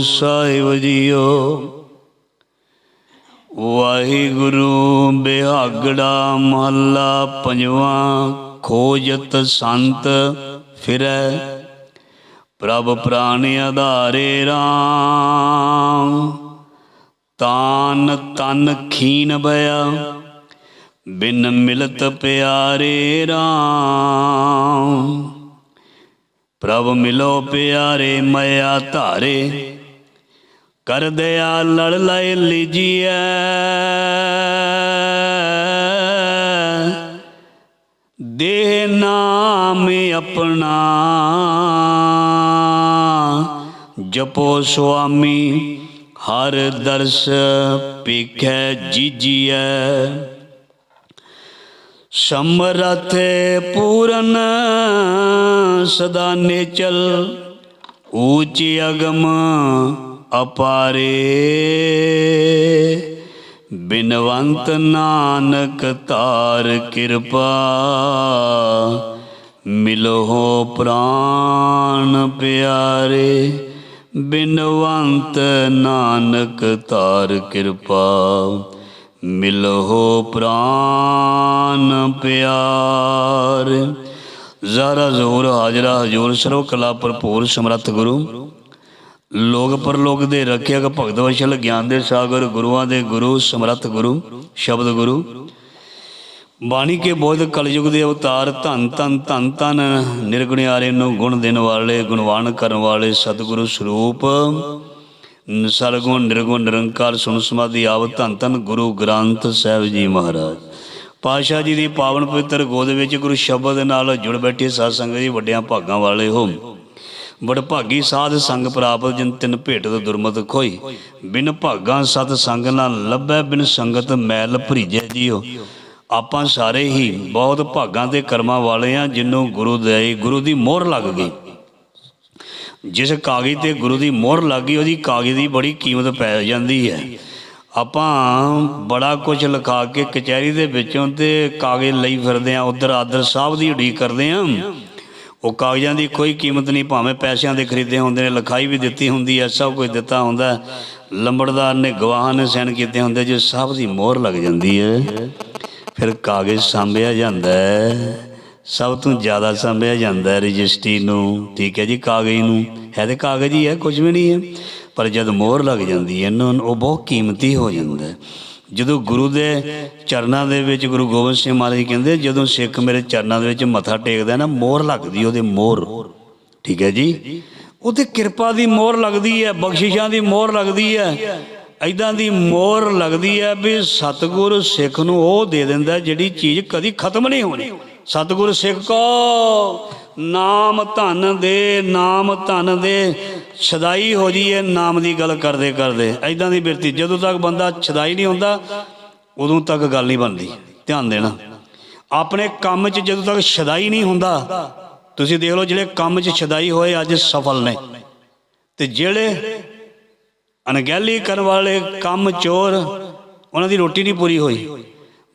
ਸਾਹਿਬ JIO, Waheguru Bihagra ਮਹੱਲਾ ਪੰਜਵਾਂ, ਖੋਜਤ ਸੰਤ ਫਿਰੈ, ਪ੍ਰਭ ਪ੍ਰਾਨ ਆਧਾਰੇ RAM ਤਾਨ ਤਨ ਖੀਨ ਭਇਆ ਬਿਨ ਮਿਲਤ ਪਿਆਰੇ RAM ਪ੍ਰਭ ਮਿਲੋ ਪਿਆਰੇ, ਮਇਆ ਧਾਰੇ। ਕਰ ਦਿਆ ਲੜ ਲੈ ਲੀਜੀਐ। ਦੇਹ ਨਾਮ ਆਪਣਾ। ਜਪੋ ਸੁਆਮੀ, ਹਰ ਦਰਸ ਪੀਖੈ ਜੀਜੀਐ। ਸਮਰਥ ਪੂਰਨ ਸਦਾ ਨੇਚਲ, ਊਚ ਅਗਮ ਅਪਾਰੇ। ਬਿਨਵੰਤ ਨਾਨਕ ਤਾਰ ਕਿਰਪਾ, ਮਿਲੋ ਪ੍ਰਾਨ ਪਿਆਰੇ। ਬਿਨਵੰਤ ਨਾਨਕ ਤਾਰ ਕਿਰਪਾ ਮਿਲੋ ਪ੍ਰਾਨ ਪਿਆਰ। ਜ਼ਰਾ ਜ਼ੋਰ ਹਾਜ਼ਰਾ ਹਜੂਰ ਸਰਵ ਕਲਾ ਭਰਪੂਰ ਸਮਰੱਥ ਗੁਰੂ। ਲੋਕ ਪਰਲੋਕ ਦੇ ਰੱਖਿਅਕ ਭਗਤ ਵਸ਼ਲ ਗਿਆਨ ਦੇ ਸਾਗਰ, ਗੁਰੂਆਂ ਦੇ ਗੁਰੂ, ਸਮਰੱਥ ਗੁਰੂ, ਸ਼ਬਦ ਗੁਰੂ। ਬਾਣੀ ਕੇ ਬੋਧ ਕਲਯੁਗ ਦੇ ਅਵਤਾਰ, ਧੰਨ ਧੰਨ ਧੰਨ ਧੰਨ, ਨਿਰਗੁਣਿਆਰੇ ਨੂੰ ਗੁਣ ਦੇਣ ਵਾਲੇ, ਗੁਣਵਾਨ ਕਰਨ ਵਾਲੇ ਸਤਿਗੁਰੂ ਸਰੂਪ। ਸਰਗੁਣ ਨਿਰਗੁਣ ਨਿਰੰਕਾਰ ਸੁਣ ਸਮਾਧੀ ਆਵ ਧੰਨ ਧੰਨ ਗੁਰੂ ਗ੍ਰੰਥ ਸਾਹਿਬ ਜੀ ਮਹਾਰਾਜ। ਪਾਸ਼ਾ ਜੀ ਦੀ ਪਾਵਨ ਪਵਿੱਤਰ ਗੋਦ ਵਿੱਚ ਗੁਰੂ ਸ਼ਬਦ ਨਾਲ ਜੁੜ ਬੈਠੇ ਸਾਧ ਸੰਗਤ ਜੀ ਵੱਡਿਆਂ ਭਾਗਾਂ ਵਾਲੇ ਹੋ। ਬੜ ਭਾਗੀ ਸਾਧ ਸੰਗ ਪ੍ਰਾਪਤ ਜਿਨ ਤਿੰਨ ਭੇਟ ਦੁਰਮਤ ਖੋਈ। ਬਿਨ ਭਾਗਾਂ ਸਤ ਸੰਗ ਨਾਲ ਲੱਭੈ, ਬਿਨ ਸੰਗਤ ਮੈਲ ਭਰੀਜੈ ਜੀਓ। ਆਪਾਂ ਸਾਰੇ ਹੀ ਬਹੁਤ ਭਾਗਾਂ ਦੇ ਕਰਮਾਂ ਵਾਲੇ ਆ, ਜਿਨੂੰ ਗੁਰੂ ਦੇ ਗੁਰੂ ਦੀ ਮੋਹਰ ਲੱਗ ਗਈ। ਜਿਸ ਕਾਗਜ਼ ਤੇ ਗੁਰੂ ਦੀ ਮੋਹਰ ਲੱਗ ਗਈ ਉਹਦੀ ਕਾਗਜ਼ ਦੀ ਬੜੀ ਕੀਮਤ ਪੈ ਜਾਂਦੀ ਹੈ। ਆਪਾਂ ਬੜਾ ਕੁਝ ਲਿਖਾ ਕੇ ਕਚਹਿਰੀ ਦੇ ਵਿੱਚੋਂ ਤੇ ਕਾਗਜ਼ ਲਈ ਫਿਰਦੇ ਆ ਉਧਰ ਆਦਰ ਸਾਹਿਬ ਦੀ ਉਡੀਕ ਕਰਦੇ ਆ ਉਹ ਕਾਗਜ਼ਾਂ ਦੀ ਕੋਈ ਕੀਮਤ ਨਹੀਂ, ਭਾਵੇਂ ਪੈਸਿਆਂ ਦੇ ਖਰੀਦੇ ਹੁੰਦੇ ਨੇ, ਲਿਖਾਈ ਵੀ ਦਿੱਤੀ ਹੁੰਦੀ ਹੈ, ਸਭ ਕੁਝ ਦਿੱਤਾ ਹੁੰਦਾ ਲੰਬੜਦਾਰ ਨੇ ਗਵਾਹਾਂ ਨੇ ਸਾਈਨ ਕੀਤੇ ਹੁੰਦੇ ਜੇ ਸਭ ਦੀ ਮੋਹਰ ਲੱਗ ਜਾਂਦੀ ਹੈ, ਫਿਰ ਕਾਗਜ਼ ਸਾਂਭਿਆ ਜਾਂਦਾ ਹੈ। ਸਭ ਤੋਂ ਜ਼ਿਆਦਾ ਸਮਝਿਆ ਜਾਂਦਾ ਹੈ ਰਜਿਸਟਰੀ ਨੂੰ। ਠੀਕ ਹੈ ਜੀ, ਕਾਗਜ਼ ਨੂੰ। ਹੈ ਤੇ ਕਾਗਜ਼ ਹੀ ਹੈ, ਕੁਝ ਵੀ ਨਹੀਂ ਹੈ। ਪਰ ਜਦ ਮੋਹਰ ਲੱਗ ਜਾਂਦੀ ਹੈ ਇਹਨਾਂ ਨੂੰ, ਉਹ ਬਹੁਤ ਕੀਮਤੀ ਹੋ ਜਾਂਦਾ ਹੈ। ਜਦੋਂ ਗੁਰੂ ਦੇ ਚਰਨਾਂ ਦੇ ਵਿੱਚ ਗੁਰੂ ਗੋਬਿੰਦ ਸਿੰਘ ਮਹਾਰਾਜ ਕਹਿੰਦੇ, ਜਦੋਂ ਸਿੱਖ ਮੇਰੇ ਚਰਨਾਂ ਦੇ ਵਿੱਚ ਮੱਥਾ ਟੇਕਦਾ ਨਾ, ਮੋਹਰ ਲੱਗਦੀ ਉਹਦੇ ਮੋਹਰ। ਠੀਕ ਹੈ ਜੀ? ਉਹਤੇ ਕਿਰਪਾ ਦੀ ਮੋਹਰ ਲੱਗਦੀ ਹੈ, ਬਖਸ਼ਿਸ਼ਾਂ ਦੀ ਮੋਹਰ ਲੱਗਦੀ ਹੈ। ਐਦਾਂ ਦੀ ਮੋਹਰ ਲੱਗਦੀ ਹੈ ਵੀ ਸਤਿਗੁਰ ਸਿੱਖ ਨੂੰ ਉਹ ਦੇ ਦਿੰਦਾ ਜਿਹੜੀ ਚੀਜ਼ ਕਦੀ ਖਤਮ ਨਹੀਂ ਹੋਣੀ। ਸਤਿਗੁਰ ਸਿੱਖ ਕੋ, ਨਾਮ ਧਨ ਦੇ, ਨਾਮ ਧਨ ਦੇ, ਛਦਾਈ ਹੋ ਜੀਏ ਨਾਮ ਦੀ ਗੱਲ ਕਰਦੇ ਕਰਦੇ। ਐਦਾਂ ਦੀ ਬਿਰਤੀ, ਜਦੋਂ ਤੱਕ ਬੰਦਾ ਛਦਾਈ ਨਹੀਂ ਹੁੰਦਾ, ਉਦੋਂ ਤੱਕ ਗੱਲ ਨਹੀਂ ਬਣਦੀ। ਧਿਆਨ ਦੇਣਾ। ਆਪਣੇ ਕੰਮ 'ਚ ਜਦੋਂ ਤੱਕ ਛਦਾਈ ਨਹੀਂ ਹੁੰਦਾ, ਤੁਸੀਂ ਦੇਖ ਲਓ ਜਿਹੜੇ ਕੰਮ 'ਚ ਛਦਾਈ ਹੋਏ ਅੱਜ ਸਫਲ ਨੇ। ਤੇ ਜਿਹੜੇ ਅਣਗਹਿਲੀ ਕਰਨ ਵਾਲੇ ਕੰਮ ਚੋਰ, ਉਹਨਾਂ ਦੀ ਰੋਟੀ ਨਹੀਂ ਪੂਰੀ ਹੋਈ।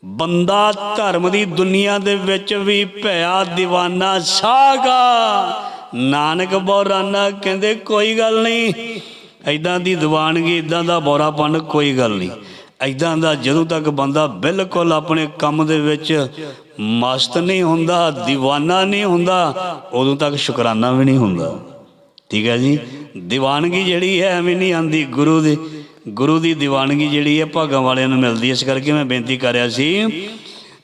ਬੰਦਾ ਧਰਮ ਦੀ ਦੁਨੀਆ ਦੇ ਵਿੱਚ ਵੀ ਭਇਆ دیਵਾਨਾ ਸਾਗਾ। ਨਾਨਕ ਬੋਰਾਨਾ ਕਹਿੰਦੇ, ਕੋਈ ਗੱਲ ਨਹੀਂ। ਐਦਾਂ ਦੀ ਦੀਵਾਨਗੀ ਐਦਾਂ ਦਾ ਬੋਰਾਪਨ ਕੋਈ ਗੱਲ ਨਹੀਂ। ਐਦਾਂ ਦਾ ਜਦੋਂ ਤੱਕ ਬੰਦਾ ਬਿਲਕੁਲ ਆਪਣੇ ਕੰਮ ਦੇ ਵਿੱਚ ਮਸਤ ਨਹੀਂ ਹੁੰਦਾ دیਵਾਨਾ ਨਹੀਂ ਹੁੰਦਾ, ਉਦੋਂ ਤੱਕ ਸ਼ੁਕਰਾਨਾ ਵੀ ਨਹੀਂ ਹੁੰਦਾ। ਠੀਕ ਹੈ ਜੀ? دیਵਾਨਗੀ ਜਿਹੜੀ ਹੈ ਐਵੇਂ ਨਹੀਂ ਆਂਦੀ ਗੁਰੂ ਦੇ। ਗੁਰੂ ਦੀ ਦੀਵਾਨਗੀ ਜਿਹੜੀ ਹੈ ਭਾਗਾਂ ਵਾਲਿਆਂ ਨੂੰ ਮਿਲਦੀ ਇਸ ਕਰਕੇ ਮੈਂ ਬੇਨਤੀ ਕਰ ਰਿਹਾ ਸੀ,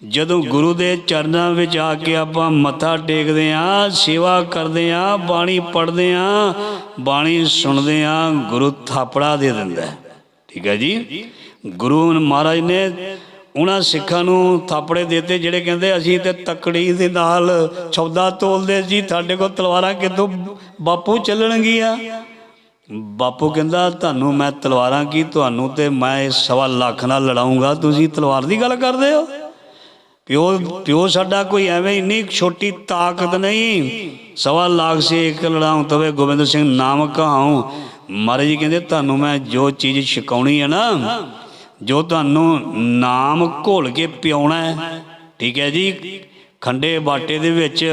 ਜਦੋਂ ਗੁਰੂ ਦੇ ਚਰਨਾਂ ਵਿੱਚ ਆ ਕੇ ਆਪਾਂ ਮੱਥਾ ਟੇਕਦੇ ਆਂ ਸੇਵਾ ਕਰਦੇ ਆਂ ਬਾਣੀ ਪੜ੍ਹਦੇ ਆਂ ਬਾਣੀ ਸੁਣਦੇ ਆਂ ਗੁਰੂ ਥਾਪੜਾ ਦੇ ਦਿੰਦਾ ਠੀਕ ਹੈ ਜੀ? ਗੁਰੂ ਮਹਾਰਾਜ ਨੇ ਉਹਨਾਂ ਸਿੱਖਾਂ ਨੂੰ ਥਾਪੜੇ ਦਿੱਤੇ, ਜਿਹੜੇ ਕਹਿੰਦੇ ਅਸੀਂ ਤੇ ਤਕੜੀ ਦੇ ਨਾਲ ਛੌਦਾ ਤੋਲਦੇ ਜੀ ਸਾਡੇ ਕੋਲ ਤਲਵਾਰਾਂ ਕਿਦੋਂ ਬਾਪੂ ਚੱਲਣਗੀਆਂ? ਬਾਪੂ ਕਹਿੰਦਾ, ਤੁਹਾਨੂੰ ਮੈਂ ਤਲਵਾਰਾਂ ਕੀ, ਤੁਹਾਨੂੰ ਤੇ ਮੈਂ ਸਵਾ ਲੱਖ ਨਾਲ ਲੜਾਉਂਗਾ। ਤੁਸੀਂ ਤਲਵਾਰ ਦੀ ਗੱਲ ਕਰਦੇ ਹੋ? ਪਿਓ ਪਿਓ ਸਾਡਾ ਕੋਈ ਐਵੇਂ ਇੰਨੀ ਛੋਟੀ ਤਾਕਤ ਨਹੀਂ। ਸਵਾ ਲੱਖ ਸੇ, ਇੱਕ ਲੜਾਉਂ ਤਵੇ ਗੋਬਿੰਦ ਸਿੰਘ ਨਾਮ ਕਹਾਉ। ਮਹਾਰਾਜ ਜੀ ਕਹਿੰਦੇ, ਤੁਹਾਨੂੰ ਮੈਂ ਜੋ ਚੀਜ਼ ਛਕਾਉਣੀ ਹੈ ਨਾ, ਜੋ ਤੁਹਾਨੂੰ ਨਾਮ ਘੋਲ ਕੇ ਪਿਉਣਾ ਹੈ, ਠੀਕ ਹੈ ਜੀ, ਖੰਡੇ ਬਾਟੇ ਦੇ ਵਿੱਚ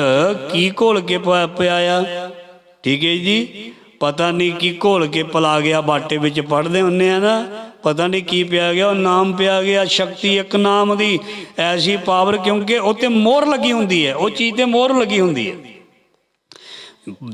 ਕੀ ਘੋਲ ਕੇ ਪਿਆ ਪਿਆ ਆ ਠੀਕ ਹੈ ਜੀ ਪਤਾ ਨਹੀਂ ਕੀ ਘੋਲ ਕੇ ਪਲਾ ਗਿਆ, ਬਾਟੇ ਵਿੱਚ ਪੜਦੇ ਹੁੰਨੇ ਆ ਨਾ, ਪਤਾ ਨਹੀਂ ਕੀ ਪਿਆ ਗਿਆ, ਉਹ ਨਾਮ ਪਿਆ ਗਿਆ, ਸ਼ਕਤੀ ਇੱਕ ਨਾਮ ਦੀ, ਐਸੀ ਪਾਵਰ ਕਿਉਂਕਿ ਉਹ ਤੇ ਮੋਹਰ ਲੱਗੀ ਹੁੰਦੀ ਹੈ, ਉਹ ਚੀਜ਼ ਤੇ ਮੋਹਰ ਲੱਗੀ ਹੁੰਦੀ ਹੈ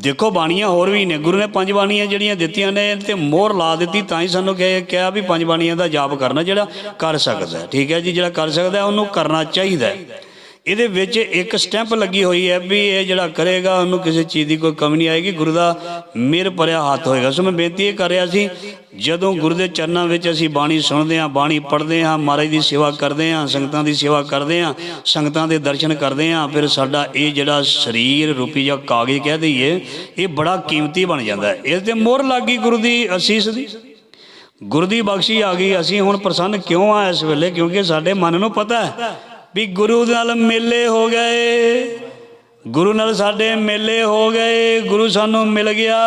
ਦੇਖੋ ਬਾਣੀਆਂ ਹੋਰ ਵੀ ਨੇ, ਗੁਰੂ ਨੇ ਪੰਜ ਬਾਣੀਆਂ ਜਿਹੜੀਆਂ ਦਿੱਤੀਆਂ ਨੇ, ਤੇ ਮੋਹਰ ਲਾ ਦਿੱਤੀ, ਤਾਂ ਹੀ ਸਾਨੂੰ ਕਿਹਾ ਕਿਹਾ ਵੀ ਪੰਜ ਬਾਣੀਆਂ ਦਾ ਜਾਪ ਕਰਨਾ ਜਿਹੜਾ ਕਰ ਸਕਦਾ ਠੀਕ ਹੈ ਜੀ, ਜਿਹੜਾ ਕਰ ਸਕਦਾ ਉਹਨੂੰ ਕਰਨਾ ਚਾਹੀਦਾ ਹੈ। ਇਹਦੇ ਵਿੱਚ ਇੱਕ ਸਟੈਂਪ ਲੱਗੀ ਹੋਈ ਹੈ ਵੀ ਇਹ ਜਿਹੜਾ ਕਰੇਗਾ, ਉਹਨੂੰ ਕਿਸੇ ਚੀਜ਼ ਦੀ ਕੋਈ ਕਮੀ ਨਹੀਂ ਆਏਗੀ। ਗੁਰੂ ਦਾ ਮਿਹਰ ਭਰਿਆ ਹੱਥ ਹੋਏਗਾ। ਸੋ ਮੈਂ ਬੇਨਤੀ ਇਹ ਕਰ ਰਿਹਾ ਸੀ, ਜਦੋਂ ਗੁਰੂ ਦੇ ਚਰਨਾਂ ਵਿੱਚ ਅਸੀਂ ਬਾਣੀ ਸੁਣਦੇ ਹਾਂ, ਬਾਣੀ ਪੜ੍ਹਦੇ ਹਾਂ, ਮਹਾਰਾਜ ਦੀ ਸੇਵਾ ਕਰਦੇ ਹਾਂ, ਸੰਗਤਾਂ ਦੀ ਸੇਵਾ ਕਰਦੇ ਹਾਂ, ਸੰਗਤਾਂ ਦੇ ਦਰਸ਼ਨ ਕਰਦੇ ਹਾਂ, ਫਿਰ ਸਾਡਾ ਇਹ ਜਿਹੜਾ ਸਰੀਰ ਰੂਪੀ ਜਾਂ ਕਾਗਜ਼ ਕਹਿ ਦਈਏ, ਇਹ ਬੜਾ ਕੀਮਤੀ ਬਣ ਜਾਂਦਾ ਹੈ। ਇਸ ਤੇ ਮੋਹਰ ਲੱਗ ਗਈ ਗੁਰੂ ਦੀ ਅਸੀਸ ਦੀ। ਗੁਰੂ ਦੀ ਬਖਸ਼ੀ ਆ ਗਈ। ਅਸੀਂ ਹੁਣ ਪ੍ਰਸੰਨ ਕਿਉਂ ਆ ਇਸ ਵੇਲੇ? ਕਿਉਂਕਿ ਸਾਡੇ ਮਨ ਨੂੰ ਪਤਾ ਹੈ ਵੀ ਗੁਰੂ ਨਾਲ ਮੇਲੇ ਹੋ ਗਏ। ਗੁਰੂ ਨਾਲ ਸਾਡੇ ਮੇਲੇ ਹੋ ਗਏ। ਗੁਰੂ ਸਾਨੂੰ ਮਿਲ ਗਿਆ।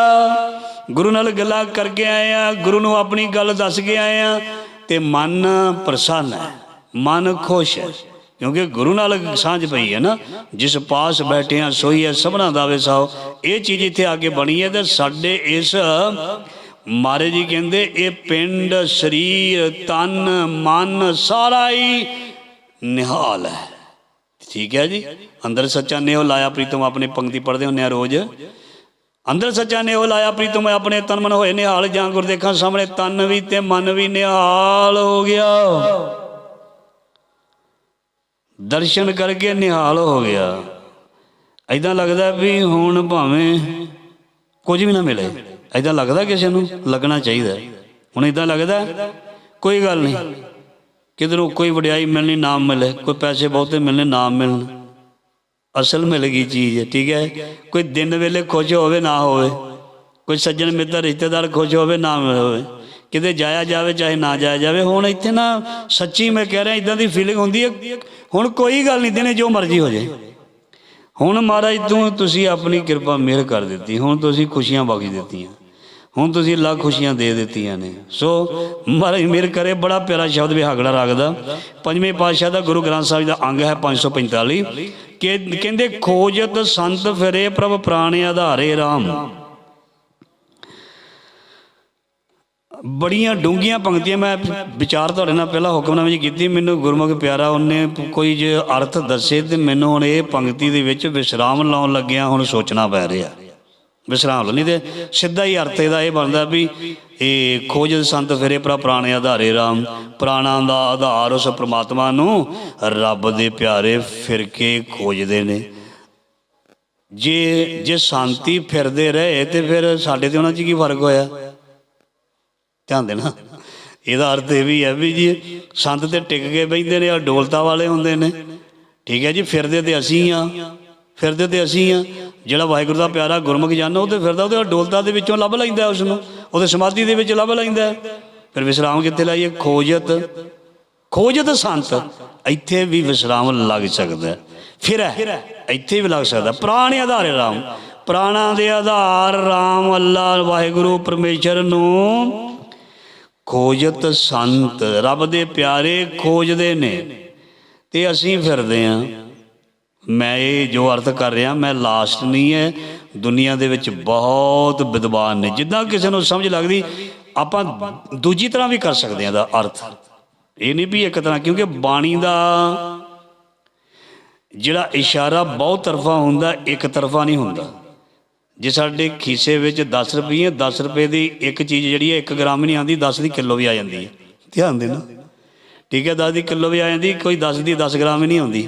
ਗੁਰੂ ਨਾਲ ਗੱਲਾਂ ਕਰਕੇ ਆਏ ਆ। ਗੁਰੂ ਨੂੰ ਆਪਣੀ ਗੱਲ ਦੱਸ ਕੇ ਆਏ ਆ। ਤੇ ਮਨ ਪ੍ਰਸੰਨ ਹੈ। ਮਨ ਖੁਸ਼ ਹੈ। ਕਿਉਂਕਿ ਗੁਰੂ ਨਾਲ ਸਾਂਝ ਪਈ ਹੈ ਨਾ। ਜਿਸ ਪਾਸ ਬੈਠੇ ਆ, ਸੋਈ ਹੈ, ਸਭਨਾ ਦਾ ਵਸਾਓ ਇਹ ਚੀਜ਼ ਇੱਥੇ ਆ ਕੇ ਬਣੀ ਹੈ ਤੇ ਸਾਡੇ ਇਸ ਮਹਾਰਾਜ ਜੀ ਕਹਿੰਦੇ, ਇਹ ਪਿੰਡ ਸਰੀਰ, ਤਨ, ਮਨ ਸਾਰਾ ਹੀ ਨਿਹਾਲ ਹੈ। ਠੀਕ ਹੈ ਜੀ? ਅੰਦਰ ਸੱਚਾ ਨੇ ਉਹ ਲਾਇਆ ਪ੍ਰੀਤਮ ਆਪਣੀ ਪੰਕਤੀ ਪੜ੍ਹਦੇ ਹੁੰਦੇ ਆ ਰੋਜ਼। ਅੰਦਰ ਸੱਚਾ ਨੇ ਉਹ ਲਾਇਆ ਪ੍ਰੀਤਮ ਆਪਣੇ ਤਨ ਮਨ ਹੋਏ ਨਿਹਾਲ, ਜਾਂ ਗੁਰਦੇਖਾਂ ਸਾਹਮਣੇ ਤਨ ਵੀ ਤੇ ਮਨ ਵੀ ਨਿਹਾਲ ਹੋ ਗਿਆ। ਦਰਸ਼ਨ ਕਰਕੇ ਨਿਹਾਲ ਹੋ ਗਿਆ। ਐਦਾਂ ਲੱਗਦਾ ਵੀ ਹੁਣ ਭਾਵੇਂ ਕੁਝ ਵੀ ਨਾ ਮਿਲੇ। ਐਦਾਂ ਲੱਗਦਾ ਕਿਸੇ ਨੂੰ ਲੱਗਣਾ ਚਾਹੀਦਾ। ਹੁਣ ਐਦਾਂ ਲੱਗਦਾ, ਕੋਈ ਗੱਲ ਨਹੀਂ। ਕਿਧਰੋਂ ਕੋਈ ਵਡਿਆਈ ਮਿਲਣੀ ਨਾ ਮਿਲੇ, ਕੋਈ ਪੈਸੇ ਬਹੁਤੇ ਮਿਲਣੇ ਨਾ ਮਿਲਣ। ਅਸਲ ਮਿਲ ਗਈ ਚੀਜ਼ ਹੈ, ਠੀਕ ਹੈ? ਕੋਈ ਦਿਨ ਵੇਲੇ ਖੁਸ਼ ਹੋਵੇ, ਨਾ ਹੋਵੇ। ਕੋਈ ਸੱਜਣ ਮਿੱਤਰ, ਰਿਸ਼ਤੇਦਾਰ ਖੁਸ਼ ਹੋਵੇ, ਨਾ ਹੋਵੇ। ਕਿਤੇ ਜਾਇਆ ਜਾਵੇ, ਚਾਹੇ ਨਾ ਜਾਇਆ ਜਾਵੇ, ਹੁਣ ਇੱਥੇ ਨਾ ਸੱਚੀ ਮੈਂ ਕਹਿ ਰਿਹਾ, ਇਦਾਂ ਦੀ ਫੀਲਿੰਗ ਹੁੰਦੀ ਹੈ। ਹੁਣ ਕੋਈ ਗੱਲ ਨਹੀਂ, ਦਿਨੇ ਜੋ ਮਰਜ਼ੀ ਹੋ ਜਾਏ। ਹੁਣ ਮਹਾਰਾਜ, ਤੂੰ, ਤੁਸੀਂ ਆਪਣੀ ਕਿਰਪਾ ਮਿਹਰ ਕਰ ਦਿੱਤੀ, ਹੁਣ ਤੁਸੀਂ ਖੁਸ਼ੀਆਂ ਬਖਸ਼ ਦਿੱਤੀਆਂ। ਹੁਣ ਤੁਸੀਂ ਲੱਖ ਖੁਸ਼ੀਆਂ ਦੇ ਦਿੱਤੀਆਂ ਨੇ। ਸੋ ਮਹਾਰਾਜ ਮਿਹਰ ਕਰੇ, ਬੜਾ ਪਿਆਰਾ ਸ਼ਬਦ ਵਿਹਾਗੜਾ ਰੱਖਦਾ ਪੰਜਵੇਂ ਪਾਤਸ਼ਾਹ ਦਾ ਗੁਰੂ ਗ੍ਰੰਥ ਸਾਹਿਬ ਦਾ ਅੰਗ ਹੈ 545 ਕਿ ਕਹਿੰਦੇ, ਖੋਜਤ ਸੰਤ ਫਿਰੇ ਪ੍ਰਭ ਪ੍ਰਾਣ ਆਧਾਰੇ RAM ਬੜੀਆਂ ਡੂੰਘੀਆਂ ਪੰਕਤੀਆਂ ਮੈਂ ਵਿਚਾਰ ਤੁਹਾਡੇ ਨਾਲ ਪਹਿਲਾਂ ਹੁਕਮਨਾਮੇ 'ਚ ਕੀਤੀ। ਮੈਨੂੰ ਗੁਰਮੁਖ ਪਿਆਰਾ, ਉਹਨੇ ਕੋਈ ਜੇ ਅਰਥ ਦੱਸੇ ਤੇ ਮੈਨੂੰ ਹੁਣ ਇਹ ਪੰਕਤੀ ਦੇ ਵਿੱਚ ਵਿਸ਼ਰਾਮ ਲਾਉਣ ਲੱਗਿਆ ਹੁਣ ਸੋਚਣਾ ਪੈ ਰਿਹਾ। ਵਿਸ਼ਰਾਮ ਲਓ। ਨਹੀਂ ਤੇ ਸਿੱਧਾ ਹੀ ਅਰਥ ਇਹਦਾ ਇਹ ਬਣਦਾ ਵੀ ਇਹ ਖੋਜ ਸੰਤ ਫਿਰੇ ਭਰਾ ਪ੍ਰਾਣੇ ਆਧਾਰੇ RAM ਪ੍ਰਾਣਾਂ ਦਾ ਆਧਾਰ ਉਸ ਪ੍ਰਮਾਤਮਾ ਨੂੰ ਰੱਬ ਦੇ ਪਿਆਰੇ ਫਿਰ ਕੇ ਖੋਜਦੇ ਨੇ। ਜੇ ਜੇ ਸ਼ਾਂਤੀ ਫਿਰਦੇ ਰਹੇ ਤੇ ਫਿਰ ਸਾਡੇ ਤੇ ਉਹਨਾਂ 'ਚ ਕੀ ਫ਼ਰਕ ਹੋਇਆ? ਧਿਆਨ ਦੇਣਾ। ਇਹਦਾ ਅਰਥ ਇਹ ਵੀ ਹੈ ਵੀ ਜੀ, ਸੰਤ ਤੇ ਟਿਕ ਕੇ ਬੈਠਦੇ ਨੇ ਆ ਡੋਲਤਾ ਵਾਲੇ ਹੁੰਦੇ ਨੇ। ਠੀਕ ਹੈ ਜੀ, ਫਿਰਦੇ ਤੇ ਅਸੀਂ ਆ ਫਿਰਦੇ ਤੇ ਅਸੀਂ ਆ ਜਿਹੜਾ ਵਾਹਿਗੁਰੂ ਦਾ ਪਿਆਰਾ ਗੁਰਮੁਖ ਜਾਨੋ ਉਹ ਤੇ ਫਿਰਦਾ ਉਹਦੇ ਡੋਲਤਾ ਦੇ ਵਿੱਚੋਂ ਲੱਭ ਲੈਂਦਾ ਉਸ ਨੂੰ ਉਹਦੇ ਸਮਾਧੀ ਦੇ ਵਿੱਚ ਲੱਭ ਲੈਂਦਾ ਫਿਰ ਵਿਸਰਾਮ ਕਿੱਥੇ ਲਾਈਏ? ਖੋਜਤ। ਖੋਜਤ ਸੰਤ। ਇੱਥੇ ਵੀ ਵਿਸਰਾਮ ਲੱਗ ਸਕਦਾ ਹੈ। ਫਿਰ ਹੈ, ਇੱਥੇ ਵੀ ਲੱਗ ਸਕਦਾ ਪ੍ਰਾਣ ਆਧਾਰੇ ਰਾਮ। ਪ੍ਰਾਣਾਂ ਦੇ ਆਧਾਰ ਰਾਮ ਅੱਲਾ ਵਾਹਿਗੁਰੂ ਪਰਮੇਸ਼ਰ ਨੂੰ। ਖੋਜਤ ਸੰਤ। ਰੱਬ ਦੇ ਪਿਆਰੇ ਖੋਜਦੇ ਨੇ। ਤੇ ਅਸੀਂ ਫਿਰਦੇ ਆਂ ਮੈਂ ਇਹ ਜੋ ਅਰਥ ਕਰ ਰਿਹਾ ਮੈਂ ਲਾਸਟ ਨਹੀਂ ਹੈ। ਦੁਨੀਆ ਦੇ ਵਿੱਚ ਬਹੁਤ ਵਿਦਵਾਨ ਨੇ। ਜਿੱਦਾਂ ਕਿਸੇ ਨੂੰ ਸਮਝ ਲੱਗਦੀ ਆਪਾਂ ਦੂਜੀ ਤਰ੍ਹਾਂ ਵੀ ਕਰ ਸਕਦੇ ਹਾਂ ਦਾ ਅਰਥ। ਇਹ ਨਹੀਂ ਵੀ ਇੱਕ ਤਰ੍ਹਾਂ ਕਿਉਂਕਿ ਬਾਣੀ ਦਾ ਜਿਹੜਾ ਇਸ਼ਾਰਾ ਬਹੁਤ ਤਰਫਾ ਹੁੰਦਾ ਇੱਕ ਤਰਫਾ ਨਹੀਂ ਹੁੰਦਾ। ਜੇ ਸਾਡੇ ਖੀਸੇ ਵਿੱਚ 10 ਰੁਪਏ 10 ਰੁਪਏ ਦੀ ਇੱਕ ਚੀਜ਼ ਜਿਹੜੀ ਹੈ 1 ਗ੍ਰਾਮ ਨਹੀਂ ਆਉਂਦੀ 10 ਦੀ ਕਿਲੋ ਵੀ ਆ ਜਾਂਦੀ ਹੈ। ਧਿਆਨ ਦੇਣਾ। ਠੀਕ ਹੈ 10 ਦੀ ਕਿਲੋ ਵੀ ਆ ਜਾਂਦੀ ਕੋਈ 10 ਦੀ 10 ਗ੍ਰਾਮ ਹੀ ਨਹੀਂ ਆਉਂਦੀ।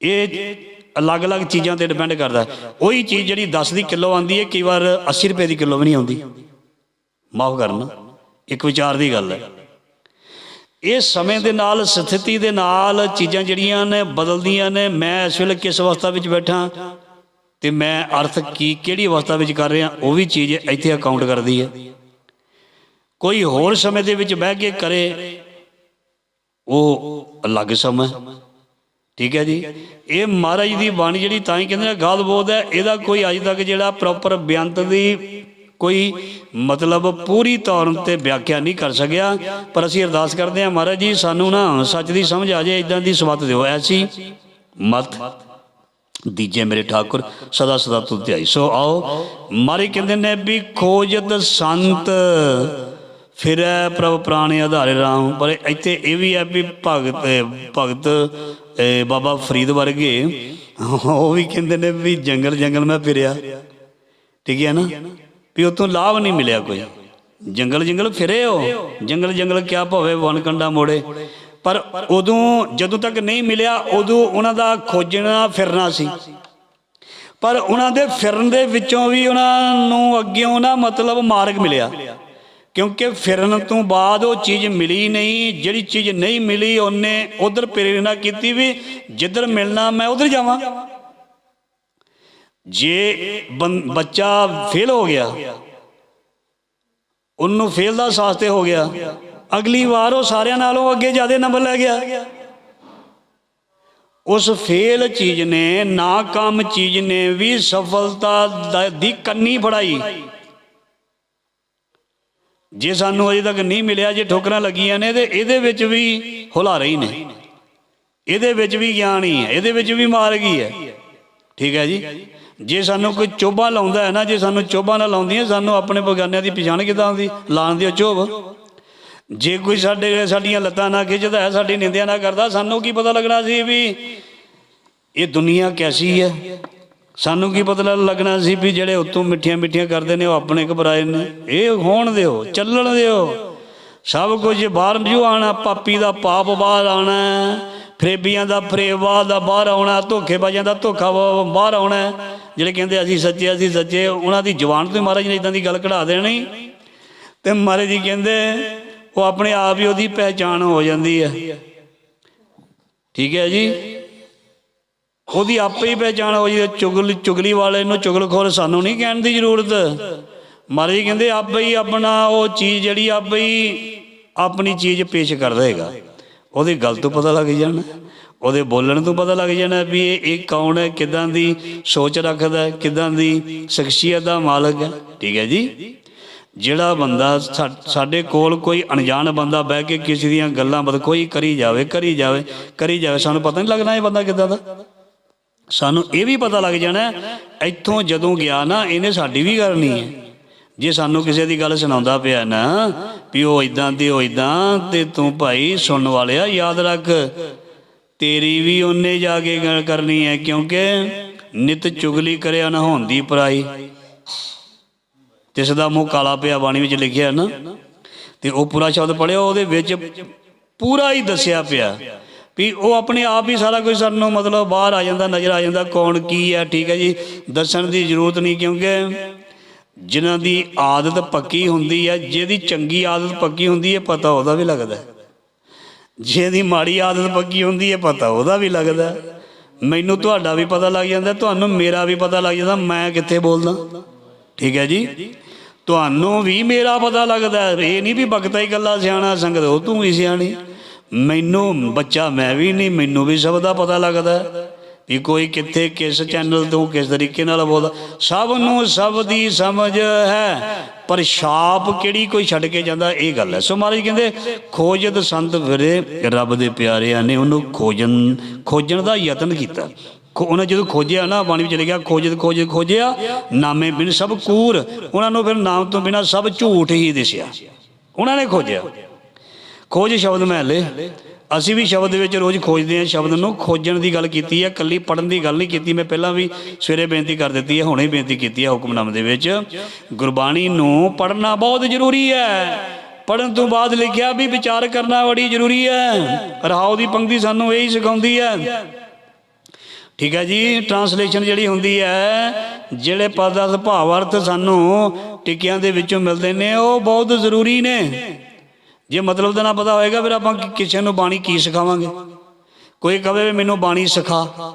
ਇਹ ਅਲੱਗ-ਅਲੱਗ ਚੀਜ਼ਾਂ ਤੇ ਡਿਪੈਂਡ ਕਰਦਾ। ਉਹੀ ਚੀਜ਼ ਜਿਹੜੀ 10 ਦੀ ਕਿਲੋ ਆਉਂਦੀ ਹੈ, ਕਈ ਵਾਰ 80 ਰੁਪਏ ਦੀ ਕਿਲੋ ਵੀ ਨਹੀਂ ਆਉਂਦੀ। ਮਾਫ ਕਰਨਾ, ਇੱਕ ਵਿਚਾਰ ਦੀ ਗੱਲ ਹੈ। ਇਹ ਸਮੇਂ ਦੇ ਨਾਲ, ਸਥਿਤੀ ਦੇ ਨਾਲ ਚੀਜ਼ਾਂ ਜਿਹੜੀਆਂ ਨੇ ਬਦਲਦੀਆਂ ਨੇ, ਮੈਂ ਇਸ ਵੇਲੇ ਕਿਸ ਅਵਸਥਾ ਵਿੱਚ ਬੈਠਾ ਤੇ ਮੈਂ ਅਰਥ ਕੀ, ਕਿਹੜੀ ਅਵਸਥਾ ਵਿੱਚ ਕਰ ਰਿਹਾ, ਉਹ ਵੀ ਚੀਜ਼ ਇੱਥੇ ਅਕਾਊਂਟ ਕਰਦੀ ਹੈ। ਕੋਈ ਹੋਰ ਸਮੇਂ ਦੇ ਵਿੱਚ ਬਹਿ ਕੇ ਕਰੇ, ਉਹ ਅਲੱਗ ਸਮਾਂ ਠੀਕ ਹੈ ਜੀ? ਇਹ ਮਹਾਰਾਜ ਦੀ ਬਾਣੀ ਜਿਹੜੀ ਤਾਂ ਹੀ ਕਹਿੰਦੇ ਨੇ, ਗਾਲ ਬੋਧ ਹੈ। ਇਹਦਾ ਕੋਈ ਅੱਜ ਤੱਕ ਜਿਹੜਾ ਪ੍ਰੋਪਰ ਬਿਆੰਤ ਦੀ ਕੋਈ ਮਤਲਬ ਪੂਰੀ ਤੌਰ ਤੇ ਵਿਆਖਿਆ ਨਹੀਂ ਕਰ ਸਕਿਆ। ਪਰ ਅਸੀਂ ਅਰਦਾਸ ਕਰਦੇ ਹਾਂ, ਮਹਾਰਾਜ ਜੀ, ਸਾਨੂੰ ਨਾ ਸੱਚ ਦੀ ਸਮਝ ਆ ਜਾਏ ਇਦਾਂ ਦੀ ਸਬਤ ਦਿਓ। ਐਸੀ ਮਤ ਦੀਜੇ ਮੇਰੇ ਠਾਕੁਰ, ਸਦਾ ਸਦਾ ਤੁਧ ਧਿਆਈ। ਸੋ ਆਓ ਮਾਰੇ ਕਹਿੰਦੇ ਨੇ ਵੀ ਖੋਜਤ ਸੰਤ ਫਿਰੈ ਪ੍ਰਭ ਪ੍ਰਾਣੇ ਆਧਾਰੇ ਰਾਮ ਪਰ ਇੱਥੇ ਇਹ ਵੀ ਹੈ ਵੀ ਭਗਤ ਭਗਤ ਬਾਬਾ ਫਰੀਦ ਵਰਗੇ, ਉਹ ਵੀ ਕਹਿੰਦੇ ਨੇ ਵੀ ਜੰਗਲ ਜੰਗਲ ਮੈਂ ਫਿਰਿਆ। ਠੀਕ ਹੈ ਨਾ? ਵੀ ਉਤੋਂ ਲਾਭ ਨਹੀਂ ਮਿਲਿਆ ਕੋਈ। ਜੰਗਲ ਜੰਗਲ ਫਿਰੇ ਹੋ। ਜੰਗਲ ਜੰਗਲ ਕਿਆ ਭਵੇ ਵਨ ਕੰਡਾ ਮੋੜੇ। ਪਰ ਉਦੋਂ ਜਦੋਂ ਤੱਕ ਨਹੀਂ ਮਿਲਿਆ, ਉਦੋਂ ਉਹਨਾਂ ਦਾ ਖੋਜਣਾ, ਫਿਰਨਾ ਸੀ। ਪਰ ਉਹਨਾਂ ਦੇ ਫਿਰਨ ਦੇ ਵਿੱਚੋਂ ਵੀ ਉਹਨਾਂ ਨੂੰ ਅੱਗਿਓਂ ਨਾ ਮਤਲਬ ਮਾਰਗ ਮਿਲਿਆ। ਕਿਉਂਕਿ ਫਿਰਨ ਤੋਂ ਬਾਅਦ ਉਹ ਚੀਜ਼ ਮਿਲੀ ਨਹੀਂ, ਜਿਹੜੀ ਚੀਜ਼ ਨਹੀਂ ਮਿਲੀ ਉਹਨੇ ਉਧਰ ਪ੍ਰੇਰਣਾ ਕੀਤੀ ਵੀ ਜਿੱਧਰ ਮਿਲਣਾ ਮੈਂ ਉਧਰ ਜਾਵਾਂ। ਜੇ ਬੰ- ਬੱਚਾ ਫੇਲ ਹੋ ਗਿਆ, ਉਹਨੂੰ ਫੇਲ ਦਾ ਸਾਸਤੇ ਹੋ ਗਿਆ, ਅਗਲੀ ਵਾਰ ਉਹ ਸਾਰਿਆਂ ਨਾਲੋਂ ਅੱਗੇ ਜ਼ਿਆਦਾ ਨੰਬਰ ਲੈ ਗਿਆ। ਉਸ ਫੇਲ ਚੀਜ਼ ਨੇ, ਨਾਕਾਮ ਚੀਜ਼ ਨੇ ਵੀ ਸਫਲਤਾ ਦੀ ਕੰਨੀ ਫੜਾਈ। ਜੇ ਸਾਨੂੰ ਅਜੇ ਤੱਕ ਨਹੀਂ ਮਿਲਿਆ, ਜੇ ਠੋਕਰਾਂ ਲੱਗੀਆਂ ਨੇ, ਤੇ ਇਹਦੇ ਵਿੱਚ ਵੀ ਹੁਲਾਰੇ ਹੀ ਨੇ। ਇਹਦੇ ਵਿੱਚ ਵੀ ਗਿਆਨ ਹੀ ਹੈ, ਇਹਦੇ ਵਿੱਚ ਵੀ ਮਾਰਗ ਹੀ ਹੈ। ਠੀਕ ਹੈ ਜੀ? ਜੇ ਸਾਨੂੰ ਕੋਈ ਚੋਭਾ ਲਾਉਂਦਾ ਹੈ ਨਾ, ਜੇ ਸਾਨੂੰ ਚੋਭਾ ਨਾ ਲਾਉਂਦੀਆਂ, ਸਾਨੂੰ ਆਪਣੇ ਬਗਾਨਿਆਂ ਦੀ ਪਛਾਣ ਕਿਦਾਂ ਆਉਂਦੀ ਲਾਣ ਦਿਓ ਚੋਭ। ਜੇ ਕੋਈ ਸਾਡੇ, ਸਾਡੀਆਂ ਲੱਤਾਂ ਨਾ ਖਿੱਚਦਾ ਹੈ, ਸਾਡੀ ਨਿੰਦਿਆ ਨਾ ਕਰਦਾ, ਸਾਨੂੰ ਕੀ ਪਤਾ ਲੱਗਣਾ ਸੀ ਵੀ ਇਹ ਦੁਨੀਆ ਕੈਸੀ ਹੈ? ਸਾਨੂੰ ਕੀ ਪਤਾ ਲੱਗਣਾ ਸੀ ਵੀ ਜਿਹੜੇ ਉਤੋਂ ਮਿੱਠੀਆਂ ਮਿੱਠੀਆਂ ਕਰਦੇ ਨੇ ਉਹ ਆਪਣੇ ਘਬਰਾਏ ਨੇ। ਇਹ ਹੋਣ ਦਿਓ, ਚੱਲਣ ਦਿਓ। ਸਭ ਕੁਝ ਬਾਹਰ ਜੂ ਆਣਾ, ਪਾਪੀ ਦਾ ਪਾਪ ਬਾਹਰ ਆਣਾ, ਫਰੇਬੀਆਂ ਦਾ ਫਰੇਵਾ ਦਾ ਬਾਹਰ ਆਉਣਾ, ਧੋਖੇਬਾਜ਼ਾਂ ਦਾ ਧੋਖਾ ਬਾਹਰ ਆਉਣਾ। ਜਿਹੜੇ ਕਹਿੰਦੇ ਅਸੀਂ ਸੱਚੇ ਅਸੀਂ ਸੱਚੇ, ਉਹਨਾਂ ਦੀ ਜ਼ੁਬਾਨ ਤੋਂ ਹੀ ਮਹਾਰਾਜ ਨੇ ਇਦਾਂ ਦੀ ਗੱਲ ਕਢਾ ਦੇਣੀ। ਤੇ ਮਹਾਰਾਜ ਜੀ ਕਹਿੰਦੇ, ਉਹ ਆਪਣੇ ਆਪ ਹੀ ਉਹਦੀ ਪਹਿਚਾਣ ਹੋ ਜਾਂਦੀ ਹੈ। ਠੀਕ ਹੈ ਜੀ? ਉਹਦੀ ਆਪੇ ਹੀ ਪਹਿਚਾਣ ਹੋ ਜੀ, ਚੁਗਲ ਚੁਗਲੀ ਵਾਲੇ ਨੂੰ ਚੁਗਲਖੋਰ ਸਾਨੂੰ ਨਹੀਂ ਕਹਿਣ ਦੀ ਜ਼ਰੂਰਤ। ਮਹਾਰਾਜ ਕਹਿੰਦੇ, ਆਪੇ ਹੀ ਆਪਣਾ ਉਹ ਚੀਜ਼ ਜਿਹੜੀ ਆਪੇ ਹੀ ਆਪਣੀ ਚੀਜ਼ ਪੇਸ਼ ਕਰ ਦੇਗਾ ਉਹਦੀ ਗੱਲ ਤੋਂ ਪਤਾ ਲੱਗ ਜਾਣਾ। ਉਹਦੇ ਬੋਲਣ ਤੋਂ ਪਤਾ ਲੱਗ ਜਾਣਾ ਵੀ ਇਹ ਇਹ ਕੌਣ ਹੈ, ਕਿਦਾਂ ਦੀ ਸੋਚ ਰੱਖਦਾ ਹੈ, ਕਿਦਾਂ ਦੀ ਸ਼ਖਸੀਅਤ ਦਾ ਮਾਲਕ ਹੈ। ਠੀਕ ਹੈ ਜੀ? ਜਿਹੜਾ ਬੰਦਾ ਸਾ- ਸਾਡੇ ਕੋਲ ਕੋਈ ਅਣਜਾਣ ਬੰਦਾ ਬਹਿ ਕੇ ਕਿਸੇ ਦੀਆਂ ਗੱਲਾਂ ਬਦ ਕੋਈ ਕਰੀ ਜਾਵੇ ਕਰੀ ਜਾਵੇ ਕਰੀ ਜਾਵੇ, ਸਾਨੂੰ ਪਤਾ ਨਹੀਂ ਲੱਗਣਾ ਇਹ ਬੰਦਾ ਕਿਦਾਂ ਦਾ। ਸਾਨੂੰ ਇਹ ਵੀ ਪਤਾ ਲੱਗ ਜਾਣਾ ਇੱਥੋਂ ਜਦੋਂ ਗਿਆ ਨਾ, ਇਹਨੇ ਸਾਡੀ ਵੀ ਕਰਨੀ ਹੈ। ਜੇ ਸਾਨੂੰ ਕਿਸੇ ਦੀ ਗੱਲ ਸੁਣਾਉਂਦਾ ਪਿਆ ਨਾ, ਵੀ ਉਹ ਇਦਾਂ ਤੇ ਉਹ ਇਦਾਂ ਤੇ ਤੂੰ ਭਾਈ ਸੁਣਨ ਵਾਲਿਆ, ਯਾਦ ਰੱਖ। ਤੇਰੀ ਵੀ ਉਹਨੇ ਜਾ ਕੇ ਗੱਲ ਕਰਨੀ ਹੈ, ਕਿਉਂਕਿ ਨਿਤ ਚੁਗਲੀ ਕਰਿਆ ਨਾ ਹੁੰਦੀ ਪਰਾਈ। ਤਿਸ ਦਾ ਮੂੰਹ ਕਾਲਾ ਪਿਆ ਬਾਣੀ ਵਿੱਚ ਲਿਖਿਆ ਨਾ, ਤੇ ਉਹ ਪੂਰਾ ਸ਼ਬਦ ਪੜਿਆ ਉਹਦੇ ਵਿੱਚ ਪੂਰਾ ਹੀ ਦੱਸਿਆ ਪਿਆ। ਵੀ ਉਹ ਆਪਣੇ ਆਪ ਹੀ ਸਾਰਾ ਕੁਝ ਸਾਨੂੰ ਮਤਲਬ ਬਾਹਰ ਆ ਜਾਂਦਾ, ਨਜ਼ਰ ਆ ਜਾਂਦਾ, ਕੌਣ ਕੀ ਹੈ, ਠੀਕ ਹੈ ਜੀ। ਦੱਸਣ ਦੀ ਜ਼ਰੂਰਤ ਨਹੀਂ ਕਿਉਂਕਿ ਜਿਨ੍ਹਾਂ ਦੀ ਆਦਤ ਪੱਕੀ ਹੁੰਦੀ ਹੈ, ਜਿਹਦੀ ਚੰਗੀ ਆਦਤ ਪੱਕੀ ਹੁੰਦੀ ਹੈ, ਪਤਾ ਉਹਦਾ ਵੀ ਲੱਗਦਾ ਜਿਹਦੀ ਮਾੜੀ ਆਦਤ ਪੱਕੀ ਹੁੰਦੀ ਹੈ, ਪਤਾ ਉਹਦਾ ਵੀ ਲੱਗਦਾ ਮੈਨੂੰ ਤੁਹਾਡਾ ਵੀ ਪਤਾ ਲੱਗ ਜਾਂਦਾ, ਤੁਹਾਨੂੰ ਮੇਰਾ ਵੀ ਪਤਾ ਲੱਗ ਜਾਂਦਾ, ਮੈਂ ਕਿੱਥੇ ਬੋਲਦਾ, ਠੀਕ ਹੈ ਜੀ। ਤੁਹਾਨੂੰ ਵੀ ਮੇਰਾ ਪਤਾ ਲੱਗਦਾ ਇਹ ਨਹੀਂ ਵੀ ਬਗਤਾ ਹੀ ਗੱਲਾਂ ਸਿਆਣਾ ਸੰਗਤ, ਉਹ ਤੂੰ ਵੀ ਸਿਆਣੀ। ਮੈਨੂੰ ਬੱਚਾ ਮੈਂ ਵੀ ਨਹੀਂ, ਮੈਨੂੰ ਵੀ ਸਭ ਦਾ ਪਤਾ ਲੱਗਦਾ ਵੀ ਕੋਈ ਕਿੱਥੇ, ਕਿਸ ਚੈਨਲ ਤੋਂ, ਕਿਸ ਤਰੀਕੇ ਨਾਲ ਬੋਲਦਾ। ਸਭ ਨੂੰ ਸਭ ਦੀ ਸਮਝ ਹੈ, ਪਰ ਛਾਪ ਕਿਹੜੀ ਕੋਈ ਛੱਡ ਕੇ ਜਾਂਦਾ, ਇਹ ਗੱਲ ਹੈ। ਸੋ ਮਹਾਰਾਜ ਕਹਿੰਦੇ, ਖੋਜਤ ਸੰਤ ਫਿਰੇ, ਰੱਬ ਦੇ ਪਿਆਰਿਆਂ ਨੇ ਉਹਨੂੰ ਖੋਜਣ ਖੋਜਣ ਦਾ ਯਤਨ ਕੀਤਾ। ਖੋ- ਉਹਨਾਂ ਜਦੋਂ ਖੋਜਿਆ ਨਾ, ਬਾਣੀ ਵਿੱਚ ਲਿਖਿਆ, ਖੋਜਤ ਖੋਜਤ, ਖੋਜਿਆ, ਨਾਮੇ ਬਿਨ ਸਭ ਕੂਰ। ਉਹਨਾਂ ਨੂੰ ਫਿਰ ਨਾਮ ਤੋਂ ਬਿਨਾ ਸਭ ਝੂਠ ਹੀ ਦਿਸਿਆ। ਉਹਨਾਂ ਨੇ ਖੋਜਿਆ। ਖੋਜ ਸ਼ਬਦ ਮੈਂ ਲੈ ਅਸੀਂ ਵੀ ਸ਼ਬਦ ਵਿੱਚ ਰੋਜ਼ ਖੋਜਦੇ ਹਾਂ। ਸ਼ਬਦ ਨੂੰ ਖੋਜਣ ਦੀ ਗੱਲ ਕੀਤੀ ਹੈ ਕੱਲੀ ਪੜਨ ਦੀ ਗੱਲ ਨਹੀਂ ਕੀਤੀ। ਮੈਂ ਪਹਿਲਾਂ ਵੀ ਸਵੇਰੇ ਬੇਨਤੀ ਕਰ ਦਿੱਤੀ ਹੈ, ਹੁਣੇ ਬੇਨਤੀ ਕੀਤੀ ਹੈ ਹੁਕਮਨਾਮੇ ਦੇ ਵਿੱਚ। ਗੁਰਬਾਣੀ ਨੂੰ ਪੜਨਾ ਬਹੁਤ ਜ਼ਰੂਰੀ ਹੈ। ਪੜਨ ਤੋਂ ਬਾਅਦ ਲਿਖਿਆ ਵੀ ਵਿਚਾਰ ਕਰਨਾ ਬੜੀ ਜ਼ਰੂਰੀ ਹੈ। ਰਹਾਉ ਦੀ ਪੰਕਤੀ ਸਾਨੂੰ ਇਹੀ ਸਿਖਾਉਂਦੀ ਹੈ। ਠੀਕ ਹੈ ਜੀ ਟਰਾਂਸਲੇਸ਼ਨ ਜਿਹੜੀ ਹੁੰਦੀ ਹੈ, ਜਿਹੜੇ ਪਦ ਦਾ ਭਾਵ ਅਰਥ ਸਾਨੂੰ ਟਿਕਿਆਂ ਦੇ ਵਿੱਚੋਂ ਮਿਲਦੇ ਨੇ, ਉਹ ਬਹੁਤ ਜ਼ਰੂਰੀ ਨੇ। ਜੇ ਮਤਲਬ ਦਾ ਨਾ ਪਤਾ ਹੋਏਗਾ ਫਿਰ ਆਪਾਂ ਕਿਸੇ ਨੂੰ ਬਾਣੀ ਕੀ ਸਿਖਾਵਾਂਗੇ? ਕੋਈ ਕਵੇ ਵੀ ਮੈਨੂੰ ਬਾਣੀ ਸਿਖਾ।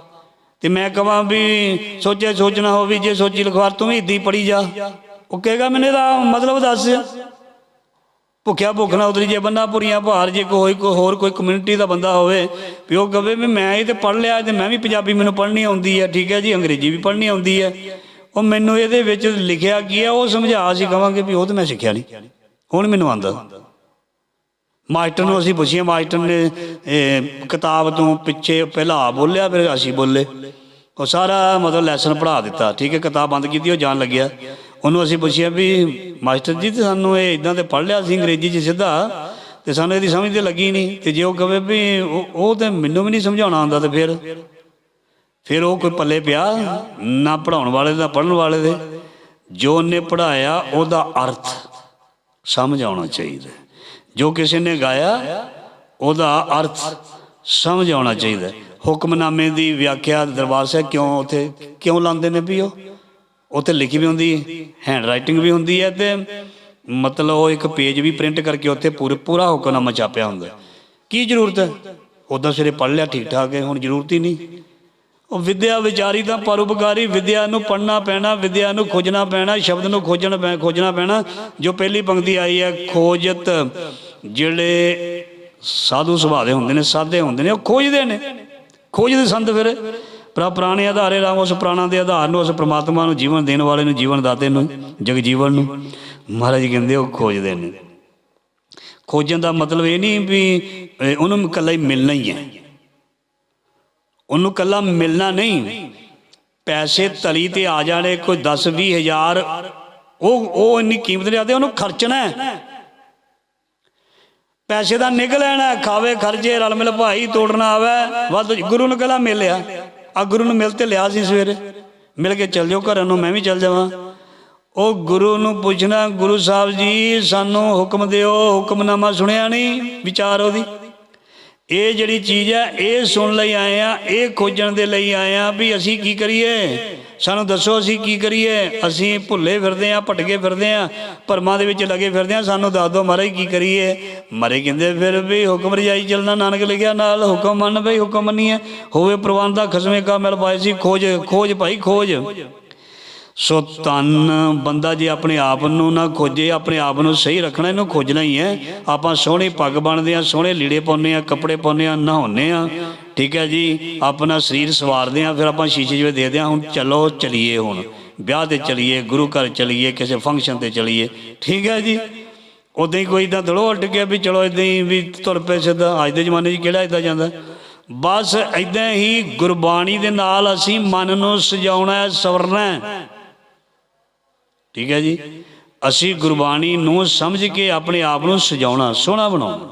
ਤੇ ਮੈਂ ਕਹਾਂ ਵੀ ਸੋਚੇ ਸੋਚਣਾ ਹੋ ਵੀ ਜੇ ਸੋਚੀ ਲਖਵਾਰ ਤੂੰ ਵੀ ਇਦਾਂ ਹੀ ਪੜੀ ਜਾ। ਉਹ ਕਹੇਗਾ ਮੈਨੂੰ ਇਹਦਾ ਮਤਲਬ ਦੱਸ। ਭੁੱਖਿਆ ਭੁੱਖ ਨਾ ਉਤਰੀ, ਜੇ ਬੰਦਾ ਪੁਰੀਆਂ ਭਾਰ, ਜੇ ਕੋਈ ਕੋਈ ਹੋਰ ਕੋਈ ਕਮਿਊਨਿਟੀ ਦਾ ਬੰਦਾ ਹੋਵੇ, ਵੀ ਉਹ ਕਵੇ ਵੀ ਮੈਂ ਇਹ ਤੇ ਪੜ ਲਿਆ, ਤੇ ਮੈਂ ਵੀ ਪੰਜਾਬੀ ਮੈਨੂੰ ਪੜ੍ਹਨੀ ਆਉਂਦੀ ਹੈ, ਠੀਕ ਹੈ ਜੀ, ਅੰਗਰੇਜ਼ੀ ਵੀ ਪੜ੍ਹਨੀ ਆਉਂਦੀ ਹੈ। ਉਹ ਮੈਨੂੰ ਇਹਦੇ ਵਿੱਚ ਲਿਖਿਆ ਕੀ ਹੈ, ਉਹ ਸਮਝਾ ਅਸੀਂ ਕਵਾਂਗੇ ਵੀ ਉਹ ਤੇ ਮੈਂ ਸਿੱਖਿਆ ਨਹੀਂ। ਹੁਣ ਮੈਨੂੰ ਆਂਦਾ ਮਾਸਟਰ ਨੂੰ ਅਸੀਂ ਪੁੱਛੀਏ ਮਾਸਟਰ ਨੇ ਇਹ, ਕਿਤਾਬ ਤੋਂ ਪਿੱਛੇ ਪਹਿਲਾਂ ਆ ਬੋਲਿਆ ਫਿਰ ਅਸੀਂ ਬੋਲੇ। ਉਹ ਸਾਰਾ ਮਤਲਬ ਲੈਸਨ ਪੜ੍ਹਾ ਦਿੱਤਾ। ਠੀਕ ਹੈ ਕਿਤਾਬ ਬੰਦ ਕੀਤੀ ਉਹ ਜਾਣ ਲੱਗਿਆ। ਉਹਨੂੰ ਅਸੀਂ ਪੁੱਛਿਆ ਵੀ ਮਾਸਟਰ ਜੀ ਤੇ ਸਾਨੂੰ ਇਹ ਇਦਾਂ ਤੇ ਪੜ੍ਹ ਲਿਆ ਸੀ ਅੰਗਰੇਜ਼ੀ 'ਚ ਸਿੱਧਾ ਤੇ ਸਾਨੂੰ ਇਹਦੀ ਸਮਝ ਤੇ ਲੱਗੀ ਨਹੀਂ। ਤੇ ਜੇ ਉਹ ਕਵੇ ਵੀ ਉਹ ਉਹ ਤੇ ਮੈਨੂੰ ਵੀ ਨਹੀਂ ਸਮਝਾਉਣਾ ਆਉਂਦਾ ਤੇ ਫਿਰ? ਫਿਰ ਉਹ ਕੋਈ ਪੱਲੇ ਪਿਆ ਨਾ ਪੜਾਉਣ ਵਾਲੇ ਦਾ ਪੜਨ ਵਾਲੇ ਦੇ। ਜੋ ਉਹਨੇ ਪੜਾਇਆ ਉਹਦਾ ਅਰਥ ਸਮਝ ਆਉਣਾ ਚਾਹੀਦਾ। ਜੋ ਕਿਸੇ ਨੇ ਗਾਇਆ, ਉਹਦਾ ਅਰਥ ਸਮਝ ਆਉਣਾ ਚਾਹੀਦਾ ਹੁਕਮਨਾਮੇ ਦੀ ਵਿਆਖਿਆ ਦਰਬਾਰ ਸਾਹਿਬ ਕਿਉਂ ਉੱਥੇ, ਕਿਉਂ ਲਾਉਂਦੇ ਨੇ ਵੀ ਉਹ? ਉੱਥੇ ਲਿਖੀ ਵੀ ਹੁੰਦੀ ਹੈ ਹੈਂਡ ਰਾਈਟਿੰਗ ਵੀ ਹੁੰਦੀ ਹੈ ਤੇ ਮਤਲਬ ਉਹ ਇੱਕ ਪੇਜ ਵੀ ਪ੍ਰਿੰਟ ਕਰਕੇ ਉੱਥੇ ਪੂਰੇ ਪੂਰਾ ਹੁਕਮਨਾਮਾ ਛਾਪਿਆ ਹੁੰਦਾ ਕੀ ਜ਼ਰੂਰਤ ਹੈ? ਉਦਾਂ ਸਿਰੇ ਪੜ੍ਹ ਲਿਆ ਠੀਕ ਠਾਕ ਹੈ, ਹੁਣ ਜ਼ਰੂਰਤ ਹੀ ਨਹੀਂ। ਉਹ ਵਿਦਿਆ ਵਿਚਾਰੀ ਤਾਂ ਪਰਉਪਕਾਰੀ, ਵਿਦਿਆ ਨੂੰ ਪੜ੍ਹਨਾ ਪੈਣਾ, ਵਿਦਿਆ ਨੂੰ ਖੋਜਣਾ ਪੈਣਾ, ਸ਼ਬਦ ਨੂੰ ਖੋਜਣ ਪੈ, ਖੋਜਣਾ ਪੈਣਾ। ਜੋ ਪਹਿਲੀ ਪੰਕਤੀ ਆਈ ਹੈ, ਖੋਜਤ, ਜਿਹੜੇ ਸਾਧੂ ਸੁਭਾਅ ਦੇ ਹੁੰਦੇ ਨੇ ਸਾਦੇ ਹੁੰਦੇ ਨੇ, ਉਹ ਖੋਜਦੇ ਨੇ। ਖੋਜਦੇ ਸੰਤ ਫਿਰ। ਪਰ ਪੁਰਾਣੇ ਆਧਾਰੇ ਰਾਮ ਉਸ ਪ੍ਰਾਣਾ ਦੇ ਆਧਾਰ ਨੂੰ, ਉਸ ਪ੍ਰਮਾਤਮਾ ਨੂੰ, ਜੀਵਨ ਦੇਣ ਵਾਲੇ ਨੂੰ, ਜੀਵਨ ਦਾਤੇ ਨੂੰ, ਜਗ ਜੀਵਨ ਨੂੰ। ਮਹਾਰਾਜ ਕਹਿੰਦੇ, ਉਹ ਖੋਜਦੇ ਨੇ। ਖੋਜਣ ਦਾ ਮਤਲਬ ਇਹ ਨਹੀਂ ਵੀ ਉਹਨੂੰ ਇਕੱਲਾ ਹੀ ਮਿਲਣਾ ਹੀ ਹੈ। ਉਹਨੂੰ ਕੱਲਾ ਮਿਲਣਾ ਨਹੀਂ। ਪੈਸੇ ਤਲੀ ਤੇ ਆ ਜਾਣੇ ਕੋਈ 10 20 ਹਜ਼ਾਰ। ਉਹ ਉਹ ਇੰਨੀ ਕੀਮਤ ਨਹੀਂ ਆਦੇ ਉਹਨੂੰ ਖਰਚਣਾ ਪੈਸੇ ਦਾ ਨਿਕਲ ਲੈਣਾ ਹੈ, ਖਾਵੇ ਖਰਚੇ ਰਲ ਮਿਲ ਭਾਈ ਤੋੜਨਾ ਆਵੇ। ਵੱਧ ਗੁਰੂ ਨੂੰ ਕੱਲਾ ਮਿਲਿਆ ਆ ਗੁਰੂ ਨੂੰ ਮਿਲ ਤੇ ਲਿਆ ਸੀ ਸਵੇਰੇ। ਮਿਲ ਕੇ ਚੱਲ ਜਾਓ ਘਰਾਂ ਨੂੰ ਮੈਂ ਵੀ ਚੱਲ ਜਾਵਾਂ। ਉਹ ਗੁਰੂ ਨੂੰ ਪੁੱਛਣਾ ਗੁਰੂ ਸਾਹਿਬ ਜੀ ਸਾਨੂੰ ਹੁਕਮ ਦਿਓ ਹੁਕਮਨਾਮਾ ਸੁਣਿਆ ਨਹੀਂ ਵਿਚਾਰ ਉਹਦੀ। ਇਹ ਜਿਹੜੀ ਚੀਜ਼ ਹੈ ਇਹ ਸੁਣ ਲਈ ਆਏ ਆ, ਇਹ ਖੋਜਣ ਦੇ ਲਈ ਆਏ ਆ ਵੀ ਅਸੀਂ ਕੀ ਕਰੀਏ? ਸਾਨੂੰ ਦੱਸੋ ਅਸੀਂ ਕੀ ਕਰੀਏ? ਅਸੀਂ ਭੁੱਲੇ ਫਿਰਦੇ ਆ, ਭਟਕੇ ਫਿਰਦੇ ਆ ਪਰਮਾਂ ਦੇ ਵਿੱਚ ਲੱਗੇ ਫਿਰਦੇ ਆ, ਸਾਨੂੰ ਦੱਸ ਦਿਓ ਮਹਾਰਾਜ ਕੀ ਕਰੀਏ? ਮਾਰੇ ਕਹਿੰਦੇ, ਫਿਰ ਵੀ ਹੁਕਮ ਰਜਾਈ ਚੱਲਣਾ, ਨਾਨਕ ਲਿਖਿਆ ਨਾਲ ਹੁਕਮ ਮੰਨ ਬਈ, ਹੁਕਮ ਮੰਨੀਏ। ਹੋਵੇ ਪ੍ਰਵਾਨ ਦਾ ਖਸਮੇ ਕਾ ਮਿਲ ਪਾਏ ਸੀ, ਖੋਜ ਖੋਜ ਭਾਈ, ਖੋਜ। ਸੋ ਤਨ ਬੰਦਾ ਜੇ ਆਪਣੇ ਆਪ ਨੂੰ ਨਾ ਖੋਜੇ, ਆਪਣੇ ਆਪ ਨੂੰ ਸਹੀ ਰੱਖਣਾ, ਇਹਨੂੰ ਖੋਜਣਾ ਹੀ ਹੈ। ਆਪਾਂ ਸੋਹਣੀ ਪੱਗ ਬਣਦੇ ਆ ਸੋਹਣੇ ਲੀੜੇ ਪਾਉਂਦੇ ਆ ਕੱਪੜੇ ਪਾਉਂਦੇ ਆ ਨਹਾਉਂਦੇ ਆ ਠੀਕ ਹੈ ਜੀ, ਆਪਣਾ ਸਰੀਰ ਸਵਾਰਦੇ ਆ ਫਿਰ ਆਪਾਂ ਸ਼ੀਸ਼ੇ ਜਿਵੇਂ ਦੇਖਦੇ ਆ ਹੁਣ ਚਲੋ ਚਲੀਏ ਹੁਣ। ਵਿਆਹ ਤੇ ਚਲੀਏ, ਗੁਰੂ ਘਰ ਚਲੀਏ, ਕਿਸੇ ਫੰਕਸ਼ਨ ਤੇ ਚਲੀਏ। ਠੀਕ ਹੈ ਜੀ ਉਦਾਂ ਹੀ ਕੋਈ ਤਾਂ ਦੜੋ ਉੱਡ ਗਿਆ ਵੀ ਚਲੋ ਇਦਾਂ ਹੀ ਵੀ ਤੁਰ ਪਏ ਸਿੱਧਾ। ਅੱਜ ਦੇ ਜ਼ਮਾਨੇ 'ਚ ਕਿਹੜਾ ਇਦਾਂ ਜਾਂਦਾ? ਬਸ ਇਦਾਂ ਹੀ ਗੁਰਬਾਣੀ ਦੇ ਨਾਲ ਅਸੀਂ ਮਨ ਨੂੰ ਸਜਾਉਣਾ ਹੈ, ਸਵਰਨਾ ਹੈ। ਠੀਕ ਹੈ ਜੀ? ਅਸੀਂ ਗੁਰਬਾਣੀ ਨੂੰ ਸਮਝ ਕੇ ਆਪਣੇ ਆਪ ਨੂੰ ਸਜਾਉਣਾ, ਸੋਹਣਾ ਬਣਾਉਣਾ।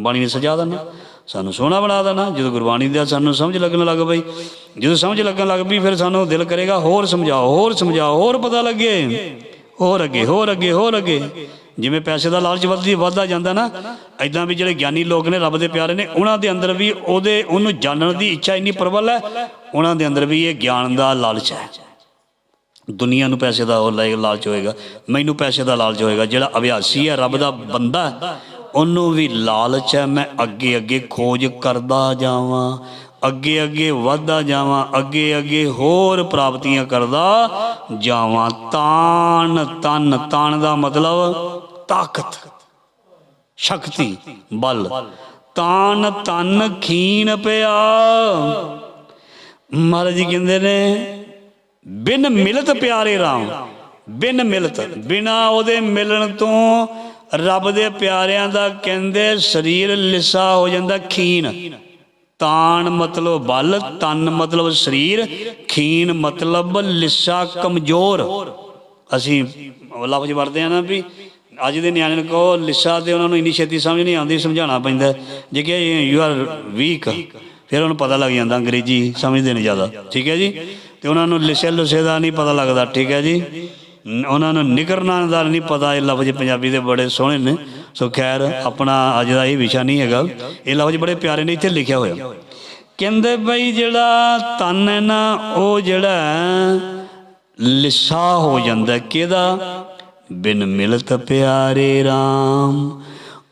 ਬਾਣੀ ਨੇ ਸਜਾ ਦੇਣਾ। ਸਾਨੂੰ ਸੋਹਣਾ ਬਣਾ ਦੇਣਾ। ਜਦੋਂ ਗੁਰਬਾਣੀ ਦਾ ਸਾਨੂੰ ਸਮਝ ਲੱਗਣ ਲੱਗ ਪਈ, ਜਦੋਂ ਸਮਝ ਲੱਗਣ ਲੱਗ ਪਈ, ਫਿਰ ਸਾਨੂੰ ਦਿਲ ਕਰੇਗਾ ਹੋਰ ਸਮਝਾਓ ਹੋਰ ਸਮਝਾਓ, ਹੋਰ ਪਤਾ ਲੱਗੇ। ਹੋਰ ਅੱਗੇ ਹੋਰ ਅੱਗੇ ਹੋਰ ਅੱਗੇ। ਜਿਵੇਂ ਪੈਸੇ ਦਾ ਲਾਲਚ ਵੱਧਦੀ, ਵੱਧਦਾ ਜਾਂਦਾ ਨਾ ਐਦਾਂ ਵੀ ਜਿਹੜੇ ਗਿਆਨੀ ਲੋਕ ਨੇ, ਰੱਬ ਦੇ ਪਿਆਰੇ ਨੇ, ਉਹਨਾਂ ਦੇ ਅੰਦਰ ਵੀ ਉਹਦੇ, ਉਹਨੂੰ ਜਾਣਨ ਦੀ ਇੱਛਾ ਇੰਨੀ ਪ੍ਰਬਲ ਹੈ, ਉਹਨਾਂ ਦੇ ਅੰਦਰ ਵੀ ਇਹ ਗਿਆਨ ਦਾ ਲਾਲਚ ਹੈ। ਦੁਨੀਆ ਨੂੰ ਪੈਸੇ ਦਾ ਉਹ ਲਾਲਚ ਹੋਏਗਾ, ਮੈਨੂੰ ਪੈਸੇ ਦਾ ਲਾਲਚ ਹੋਏਗਾ, ਜਿਹੜਾ ਅਭਿਆਸੀ ਹੈ, ਰੱਬ ਦਾ ਬੰਦਾ ਉਹਨੂੰ ਵੀ ਲਾਲਚ ਹੈ, ਮੈਂ ਅੱਗੇ ਅੱਗੇ ਖੋਜ ਕਰਦਾ ਜਾਵਾਂ ਅੱਗੇ ਅੱਗੇ ਵਧਦਾ ਜਾਵਾਂ ਅੱਗੇ ਅੱਗੇ ਹੋਰ ਪ੍ਰਾਪਤੀਆਂ ਕਰਦਾ ਜਾਵਾਂ। ਤਾਨ ਤਨ ਤਾਨ ਦਾ ਮਤਲਬ ਤਾਕਤ, ਸ਼ਕਤੀ, ਬਲ। ਤਾਨ ਤਨ, ਖੀਨ ਪਿਆ ਮਹਾਰਾਜ ਜੀ ਕਹਿੰਦੇ ਨੇ ਬਿਨ ਮਿਲਤ ਪਿਆਰੇ ਰਾਮ, ਬਿਨ ਮਿਲਤ। ਬਿਨਾ ਉਹਦੇ ਮਿਲਣ ਤੋਂ ਰੱਬ ਦੇ ਪਿਆਰਿਆਂ ਦਾ ਕਹਿੰਦੇ ਸਰੀਰ ਲਿੱਸਾ ਹੋ ਜਾਂਦਾ ਖੀਨ। ਤਾਣ ਮਤਲਬ ਬਲ, ਤਨ ਮਤਲਬ ਸਰੀਰ, ਖੀਨ ਮਤਲਬ ਲਿੱਸਾ ਕਮਜ਼ੋਰ। ਅਸੀਂ ਲਫ਼ਜ਼ ਵਰਦੇ ਆ ਨਾ ਵੀ ਅੱਜ ਦੇ ਨਿਆਣੇ ਨੂੰ ਕਹੋ, ਲਿੱਸਾ ਤੇ ਉਹਨਾਂ ਨੂੰ ਇੰਨੀ ਛੇਤੀ ਸਮਝ ਨਹੀਂ ਆਉਂਦੀ, ਸਮਝਾਉਣਾ ਪੈਂਦਾ। ਜੇ ਕਿ ਯੂ ਆਰ ਵੀਕ ਫਿਰ ਉਹਨੂੰ ਪਤਾ ਲੱਗ ਜਾਂਦਾ, ਅੰਗਰੇਜ਼ੀ ਸਮਝਦੇ ਨੇ ਜ਼ਿਆਦਾ। ਠੀਕ ਹੈ ਜੀ? ਤੇ ਉਹਨਾਂ ਨੂੰ ਲਿਸੇ ਲੁਸੇ ਦਾ ਨਹੀਂ ਪਤਾ ਲੱਗਦਾ, ਠੀਕ ਹੈ ਜੀ? ਉਹਨਾਂ ਨੂੰ ਨਿਕਰਨਾ ਦਾ ਨਹੀਂ ਪਤਾ, ਇਹ ਲਫ਼ਜ਼ ਪੰਜਾਬੀ ਦੇ ਬੜੇ ਸੋਹਣੇ ਨੇ। ਸੋ ਖੈਰ, ਆਪਣਾ ਅੱਜ ਦਾ ਇਹ ਵਿਸ਼ਾ ਨਹੀਂ ਹੈਗਾ। ਇਹ ਲਫ਼ਜ਼ ਬੜੇ ਪਿਆਰੇ ਨੇ, ਇੱਥੇ ਲਿਖਿਆ ਹੋਇਆ। ਕਹਿੰਦੇ ਬਈ ਜਿਹੜਾ ਤਨ ਹੈ ਨਾ, ਉਹ ਜਿਹੜਾ ਲਿਸਾ ਹੋ ਜਾਂਦਾ, ਕਿਹਦਾ? ਬਿਨ ਮਿਲਤ ਪਿਆਰੇ RAM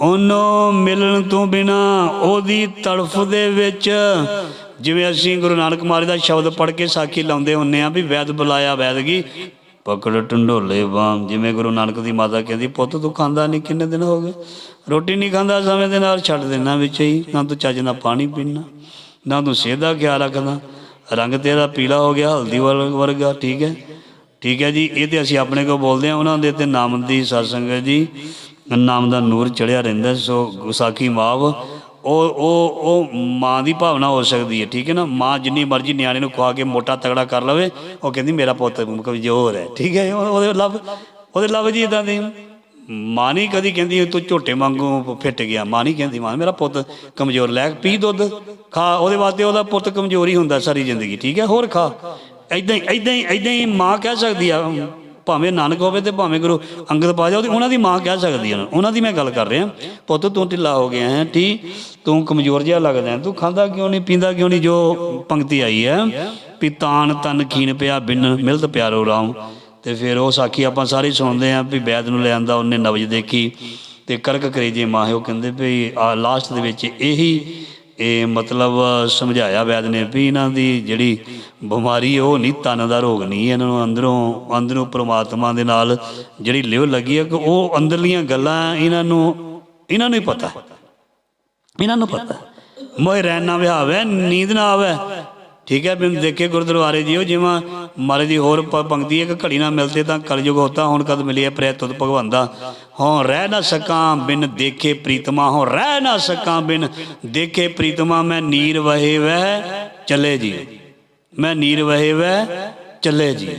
ਉਹਨੂੰ ਮਿਲਣ ਤੋਂ ਬਿਨਾ ਉਹਦੀ ਤੜਫ ਦੇ ਵਿੱਚ ਜਿਵੇਂ ਅਸੀਂ ਗੁਰੂ ਨਾਨਕ ਮਹਾਰਾਜ ਦਾ ਸ਼ਬਦ ਪੜ੍ਹ ਕੇ ਸਾਖੀ ਲਾਉਂਦੇ ਹੁੰਨੇ ਆ ਵੀ ਵੈਦ ਬੁਲਾਇਆ ਵੈਦਗੀ ਪਕੜ ਢੰਡੋਲੇ ਬਾਮ ਜਿਵੇਂ ਗੁਰੂ ਨਾਨਕ ਦੀ ਮਾਤਾ ਕਹਿੰਦੀ, ਪੁੱਤ ਤੂੰ ਖਾਂਦਾ ਨਹੀਂ ਕਿੰਨੇ ਦਿਨ ਹੋ ਗਏ? ਰੋਟੀ ਨਹੀਂ ਖਾਂਦਾ ਸਮੇਂ ਦੇ ਨਾਲ, ਛੱਡ ਦੇਣਾ ਵਿੱਚ ਹੀ, ਨਾ ਤੂੰ ਚੱਜ ਨਾਲ ਪਾਣੀ ਪੀਣਾ ਨਾ ਤੂੰ ਸਿਹਤ ਦਾ ਖਿਆਲ ਰੱਖਦਾ। ਰੰਗ ਤੇਰਾ ਪੀਲਾ ਹੋ ਗਿਆ, ਹਲਦੀ ਵਰ- ਵਰਗਾ, ਠੀਕ ਹੈ? ਠੀਕ ਹੈ ਜੀ, ਇਹ ਤੇ ਅਸੀਂ ਆਪਣੇ ਕੋ ਬੋਲਦੇ ਆ ਉਹਨਾਂ ਦੇ ਤੇ ਨਾਮ ਦੀ ਸਤਸੰਗ ਜੀ। ਨਾਮ ਦਾ ਨੂਰ ਚੜਿਆ ਰਹਿੰਦਾ, ਸੋ ਗੁਸਾਖੀ ਮਾਵ ਉਹ ਉਹ ਉਹ ਮਾਂ ਦੀ ਭਾਵਨਾ ਹੋ ਸਕਦੀ ਹੈ, ਠੀਕ ਹੈ ਨਾ? ਮਾਂ ਜਿੰਨੀ ਮਰਜ਼ੀ ਨਿਆਣੇ ਨੂੰ ਖਵਾ ਕੇ ਮੋਟਾ ਤਗੜਾ ਕਰ ਲਵੇ, ਉਹ ਕਹਿੰਦੀ ਮੇਰਾ ਪੁੱਤ ਕਮਜ਼ੋਰ ਹੈ, ਠੀਕ ਹੈ? ਉਹਦੇ ਲਵ ਉਹਦੇ ਲਵ ਜੀ ਇਦਾਂ ਦੇ ਮਾਂ ਨਹੀਂ ਕਦੀ ਕਹਿੰਦੀ, ਤੂੰ ਝੋਟੇ ਵਾਂਗੂ ਫਿੱਟ ਗਿਆ। ਮਾਂ ਨਹੀਂ ਕਹਿੰਦੀ, ਮਾਂ, ਮੇਰਾ ਪੁੱਤ ਕਮਜ਼ੋਰ ਲੈ, ਪੀ ਦੁੱਧ, ਖਾ। ਉਹਦੇ ਵਾਸਤੇ ਉਹਦਾ ਪੁੱਤ ਕਮਜ਼ੋਰ ਹੀ ਹੁੰਦਾ ਸਾਰੀ ਜ਼ਿੰਦਗੀ, ਠੀਕ ਹੈ? ਹੋਰ ਖਾ। ਐਦਾਂ ਹੀ ਐਦਾਂ ਹੀ ਐਦਾਂ ਹੀ ਮਾਂ ਕਹਿ ਸਕਦੀ ਆ। ਭਾਵੇਂ ਨਾਨਕ ਹੋਵੇ ਤੇ ਭਾਵੇਂ ਗੁਰੂ ਅੰਗਦ ਪਾ ਜਾਓ ਉਹਨਾਂ ਦੀ ਮਾਂ ਕਹਿ ਸਕਦੀ ਹੈ ਉਹਨਾਂ ਦੀ ਮੈਂ ਗੱਲ ਕਰ ਰਿਹਾ। ਪੁੱਤ, ਤੂੰ ਢਿੱਲਾ ਹੋ ਗਿਆ ਹੈ, ਠੀਕ? ਤੂੰ ਕਮਜ਼ੋਰ ਜਿਹਾ ਲੱਗਦਾ ਤੂੰ ਖਾਂਦਾ ਕਿਉਂ ਨਹੀਂ, ਪੀਂਦਾ ਕਿਉਂ ਨਹੀਂ ਜੋ ਪੰਕਤੀ ਆਈ ਹੈ? ਵੀ ਤਾਨ ਤਨ ਖੀਨ ਪਿਆ ਬਿਨ ਮਿਲਤ ਪਿਆਰੋ ਰਾਮ। ਤੇ ਫਿਰ ਉਹ ਸਾਖੀ ਆਪਾਂ ਸਾਰੇ ਸੁਣਦੇ ਆਂ ਵੀ ਬੈਦ ਨੂੰ ਲੈ ਆਂਦਾ, ਉਹਨੇ ਨਵਜ ਦੇਖੀ। ਤੇ ਕਰਕ ਕਰੇਜੇ ਮਾਹੇ, ਉਹ ਕਹਿੰਦੇ ਵੀ, ਆ ਲਾਸਟ ਦੇ ਵਿੱਚ ਇਹੀ ਇਹ ਮਤਲਬ ਸਮਝਾਇਆ ਵੈਦ ਨੇ ਵੀ ਇਹਨਾਂ ਦੀ ਜਿਹੜੀ ਬਿਮਾਰੀ ਉਹ ਨਹੀਂ, ਤਨ ਦਾ ਰੋਗ ਨਹੀਂ, ਇਹਨਾਂ ਨੂੰ ਅੰਦਰੋਂ ਅੰਦਰੋਂ ਪ੍ਰਮਾਤਮਾ ਦੇ ਨਾਲ ਜਿਹੜੀ ਲਿਵ ਲੱਗੀ ਹੈ, ਕਿ ਉਹ ਅੰਦਰਲੀਆਂ ਗੱਲਾਂ ਇਹਨਾਂ ਨੂੰ ਇਹਨਾਂ ਨੂੰ ਹੀ ਪਤਾ। ਇਹਨਾਂ ਨੂੰ ਪਤਾ। ਮੋਏ ਰਹਿਣਾ ਨਾ ਵਿਹਾਵੇ, ਨੀਂਦ ਨਾ ਆਵੇ। ਠੀਕ ਹੈ ਬਿਨ ਦੇਖੇ ਗੁਰਦੁਆਰੇ ਜੀਓ, ਜਿਵੇਂ ਮਾਰੇ ਦੀ ਹੋਰ ਪ- ਪੰਕਤੀ ਹੈ ਕਿ ਘੜੀ ਨਾ ਮਿਲਦੇ ਤਾਂ ਕਲਯੁਗ ਹੋਤਾ, ਹੁਣ ਕਦ ਮਿਲਿਆ ਪ੍ਰੈ ਤੁਧ ਭਗਵੰਦਾ ਹੋਂ ਰਹਿ ਨਾ ਸਕਾਂ ਬਿਨ ਦੇਖੇ ਪ੍ਰੀਤਮਾ ਹੋਂ ਰਹਿ ਨਾ ਸਕਾਂ ਬਿਨ ਦੇਖੇ ਪ੍ਰੀਤਮਾ, ਮੈਂ ਨੀਰ ਵਹੇ ਵਹਿ ਚੱਲੇ ਜੀ। ਮੈਂ ਨੀਰ ਵਹੇ ਵਹਿ ਚੱਲੇ ਜੀ।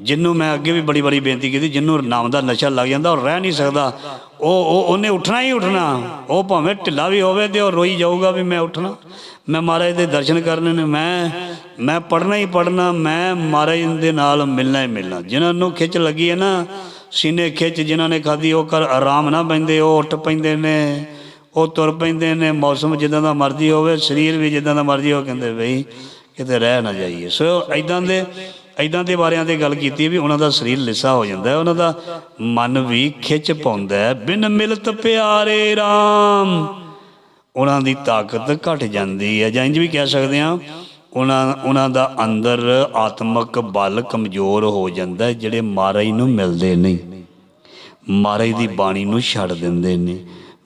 ਜਿੰਨੂੰ ਮੈਂ ਅੱਗੇ ਵੀ ਬੜੀ ਬੜੀ ਬੇਨਤੀ ਕੀਤੀ, ਜਿੰਨੂੰ ਨਾਮ ਦਾ ਨਸ਼ਾ ਲੱਗ ਜਾਂਦਾ, ਉਹ ਰਹਿ ਨਹੀਂ ਸਕਦਾ। ਉਹ ਉਹ ਉਹਨੇ ਉੱਠਣਾ ਹੀ ਉੱਠਣਾ। ਉਹ ਭਾਵੇਂ ਢਿੱਲਾ ਵੀ ਹੋਵੇ ਤੇ ਉਹ ਰੋਈ ਜਾਊਗਾ ਵੀ ਮੈਂ ਉੱਠਣਾ। ਮੈਂ ਮਹਾਰਾਜ ਦੇ ਦਰਸ਼ਨ ਕਰਨੇ ਨੇ। ਮੈਂ ਮੈਂ ਪੜਨਾ ਹੀ ਪੜਨਾ ਮੈਂ ਮਹਾਰਾਜ ਦੇ ਨਾਲ ਮਿਲਣਾ ਹੀ ਮਿਲਣਾ। ਜਿਨ੍ਹਾਂ ਨੂੰ ਖਿੱਚ ਲੱਗੀ ਹੈ ਨਾ, ਸੀਨੇ ਖਿੱਚ ਜਿਨ੍ਹਾਂ ਨੇ ਖਾਦੀ ਉਹ ਕਰ ਆਰਾਮ ਨਾ ਪੈਂਦੇ ਉਹ ਉੱਠ ਪੈਂਦੇ ਨੇ। ਉਹ ਤੁਰ ਪੈਂਦੇ ਨੇ। ਮੌਸਮ ਜਿੱਦਾਂ ਦਾ ਮਰਜ਼ੀ ਹੋਵੇ, ਸਰੀਰ ਵੀ ਜਿੱਦਾਂ ਦਾ ਮਰਜ਼ੀ ਹੋ ਕਹਿੰਦੇ ਬਈ ਕਿਤੇ ਰਹਿ ਨਾ ਜਾਈਏ। ਸੋ ਐਦਾਂ ਦੇ ਐਦਾਂ ਦੇ ਬਾਰਿਆਂ ਤੇ ਗੱਲ ਕੀਤੀ ਵੀ ਉਹਨਾਂ ਦਾ ਸਰੀਰ ਲਿਸਾ ਹੋ ਜਾਂਦਾ ਉਹਨਾਂ ਦਾ ਮਨ ਵੀ ਖਿੱਚ ਪਾਉਂਦਾ ਬਿਨ ਮਿਲਤ ਪਿਆਰੇ RAM ਉਹਨਾਂ ਦੀ ਤਾਕਤ ਘਟ ਜਾਂਦੀ ਹੈ। ਜਾਂ ਇੰਜ ਵੀ ਕਹਿ ਸਕਦੇ ਹਾਂ, ਉਹਨਾਂ ਉਹਨਾਂ ਦਾ ਅੰਦਰ ਆਤਮਿਕ ਬਲ ਕਮਜ਼ੋਰ ਹੋ ਜਾਂਦਾ ਜਿਹੜੇ ਮਹਾਰਾਜ ਨੂੰ ਮਿਲਦੇ ਨਹੀਂ। ਮਹਾਰਾਜ ਦੀ ਬਾਣੀ ਨੂੰ ਛੱਡ ਦਿੰਦੇ ਨੇ।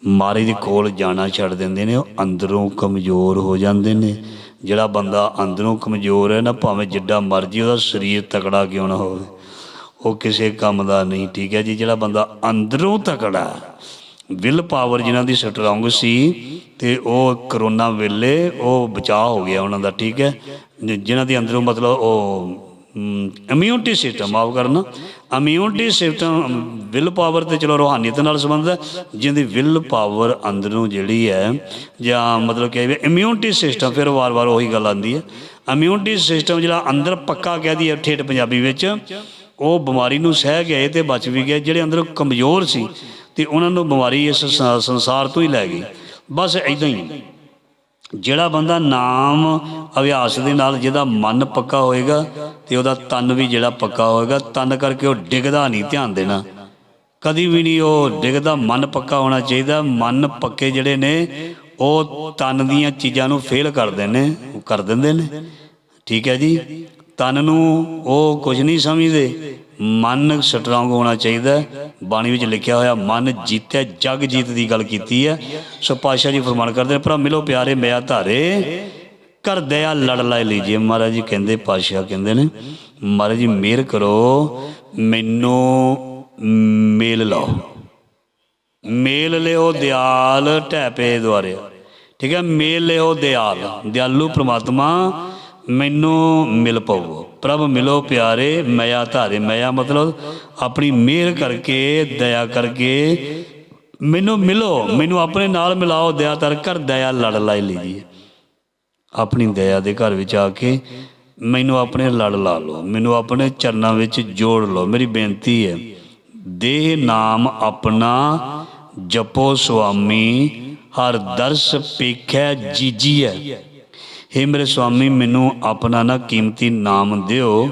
ਮਹਾਰਾਜ ਦੇ ਕੋਲ ਜਾਣਾ ਛੱਡ ਦਿੰਦੇ ਨੇ, ਉਹ ਅੰਦਰੋਂ ਕਮਜ਼ੋਰ ਹੋ ਜਾਂਦੇ ਨੇ। ਜਿਹੜਾ ਬੰਦਾ ਅੰਦਰੋਂ ਕਮਜ਼ੋਰ ਹੈ ਨਾ, ਭਾਵੇਂ ਜਿੱਡਾ ਮਰਜ਼ੀ ਉਹਦਾ ਸਰੀਰ ਤਕੜਾ ਕਿਉਂ ਨਾ ਹੋਵੇ, ਉਹ ਕਿਸੇ ਕੰਮ ਦਾ ਨਹੀਂ, ਠੀਕ ਹੈ ਜੀ? ਜਿਹੜਾ ਬੰਦਾ ਅੰਦਰੋਂ ਤਕੜਾ ਵਿਲ ਪਾਵਰ ਜਿਨ੍ਹਾਂ ਦੀ ਸਟਰੋਂਗ ਸੀ ਤੇ ਉਹ ਕਰੋਨਾ ਵੇਲੇ ਉਹ ਬਚਾਅ ਹੋ ਗਿਆ ਉਹਨਾਂ ਦਾ, ਠੀਕ ਹੈ? ਜਿ- ਜਿਨ੍ਹਾਂ ਦੇ ਅੰਦਰੋਂ ਮਤਲਬ ਉਹ ਇਮਿਊਨਿਟੀ ਸਿਸਟਮ ਆਪ ਕਰਨਾ। ਇਮਿਊਨਿਟੀ ਸਿਸਟਮ ਵਿਲ ਪਾਵਰ ਤੇ ਚਲੋ ਰੋਹਾਨੀਅਤ ਨਾਲ ਸੰਬੰਧ ਹੈ। ਜਿਹਦੀ ਵਿਲ ਪਾਵਰ ਅੰਦਰੋਂ ਜਿਹੜੀ ਹੈ, ਜਾਂ ਮਤਲਬ ਕਿ ਇਮਿਊਨਿਟੀ ਸਿਸਟਮ ਫਿਰ ਵਾਰ-ਵਾਰ ਉਹੀ ਗੱਲ ਆਉਂਦੀ ਹੈ। ਇਮਿਊਨਿਟੀ ਸਿਸਟਮ ਜਿਹੜਾ ਅੰਦਰ ਪੱਕਾ ਕਹਿ ਦਈਏ, ਠੇਠ ਪੰਜਾਬੀ ਵਿੱਚ, ਉਹ ਬਿਮਾਰੀ ਨੂੰ ਸਹਿ ਗਏ ਤੇ ਬਚ ਵੀ ਗਏ ਜਿਹੜੇ ਅੰਦਰੋਂ ਕਮਜ਼ੋਰ ਸੀ, ਤੇ ਉਹਨਾਂ ਨੂੰ ਬਿਮਾਰੀ ਇਸ ਸੰਸਾਰ ਤੋਂ ਹੀ ਲੈ ਗਈ। ਬਸ ਇਦਾਂ ਹੀ। ਜਿਹੜਾ ਬੰਦਾ ਨਾਮ ਅਭਿਆਸ ਦੇ ਨਾਲ ਜਿਹਦਾ ਮਨ ਪੱਕਾ ਹੋਏਗਾ ਤੇ ਉਹਦਾ ਤਨ ਵੀ ਜਿਹੜਾ ਪੱਕਾ ਹੋਏਗਾ, ਤਨ ਕਰਕੇ ਉਹ ਡਿੱਗਦਾ ਨਹੀਂ ਧਿਆਨ ਦੇਣਾ। ਕਦੀ ਵੀ ਨਹੀਂ ਉਹ ਡਿੱਗਦਾ, ਮਨ ਪੱਕਾ ਹੋਣਾ ਚਾਹੀਦਾ। ਮਨ ਪੱਕੇ ਜਿਹੜੇ ਨੇ, ਉਹ ਤਨ ਦੀਆਂ ਚੀਜ਼ਾਂ ਨੂੰ ਫੇਲ ਕਰ ਦਿੰਦੇ ਨੇ, ਉਹ ਕਰ ਦਿੰਦੇ ਨੇ। ਠੀਕ ਹੈ ਜੀ? ਤਨ ਨੂੰ ਉਹ ਕੁਝ ਨਹੀਂ ਸਮਝਦੇ। ਮਨ ਸਟਰੋਂਗ ਹੋਣਾ ਚਾਹੀਦਾ ਬਾਣੀ ਵਿੱਚ ਲਿਖਿਆ ਹੋਇਆ, ਮਨ ਜੀਤਿਆ ਜਗ ਜੀਤ ਦੀ ਗੱਲ ਕੀਤੀ ਹੈ। ਸੋ ਪਾਤਸ਼ਾਹ ਜੀ ਫਰਮਾਨ ਕਰਦੇ ਨੇ, ਭਰਾ ਮਿਲੋ ਪਿਆਰੇ ਮਿਆ ਧਾਰੇ ਕਰ ਦਇਆ ਲੜ ਲੈ ਲੀਜੀਏ। ਮਹਾਰਾਜ ਜੀ ਕਹਿੰਦੇ, ਪਾਤਸ਼ਾਹ ਕਹਿੰਦੇ ਨੇ, ਮਹਾਰਾਜ ਜੀ ਮਿਹਰ ਕਰੋ, ਮੈਨੂੰ ਮੇਲ ਲਾਓ। ਮੇਲ ਲਿਓ ਦਿਆਲ ਢੈਪੇ ਦੁਆਰੇ। ਠੀਕ ਹੈ, ਮੇਲ ਲਿਓ ਦਿਆਲ। ਦਿਆਲੂ ਪ੍ਰਮਾਤਮਾ, ਮੈਨੂੰ ਮਿਲ ਪਵੋ ਪ੍ਰਭ ਮਿਲੋ ਪਿਆਰੇ ਮਿਆ ਧਾਰੇ ਮਿਆ ਮਤਲਬ ਆਪਣੀ ਮਿਹਰ ਕਰਕੇ, ਦਇਆ ਕਰਕੇ ਮੈਨੂੰ ਮਿਲੋ, ਮੈਨੂੰ ਆਪਣੇ ਨਾਲ ਮਿਲਾਓ, ਦਇਆ ਤਰ ਕਰ, ਦਇਆ ਲੜ ਲਾਈ ਲੀਜੀਏ ਆਪਣੀ ਦਇਆ ਦੇ ਘਰ ਵਿੱਚ ਆ ਕੇ ਮੈਨੂੰ ਆਪਣੇ ਲੜ ਲਾ ਲਓ, ਮੈਨੂੰ ਆਪਣੇ ਚਰਨਾਂ ਵਿੱਚ ਜੋੜ ਲਓ। ਮੇਰੀ ਬੇਨਤੀ ਹੈ ਦੇਹ ਨਾਮ ਆਪਣਾ ਜਪੋ ਸੁਆਮੀ, ਹਰ ਦਰਸ ਪੇਖੈ ਜੀਜੀਐ। ਹੇ ਮੇਰੇ ਸੁਆਮੀ, ਮੈਨੂੰ ਆਪਣਾ ਨਾ ਕੀਮਤੀ ਨਾਮ ਦਿਓ।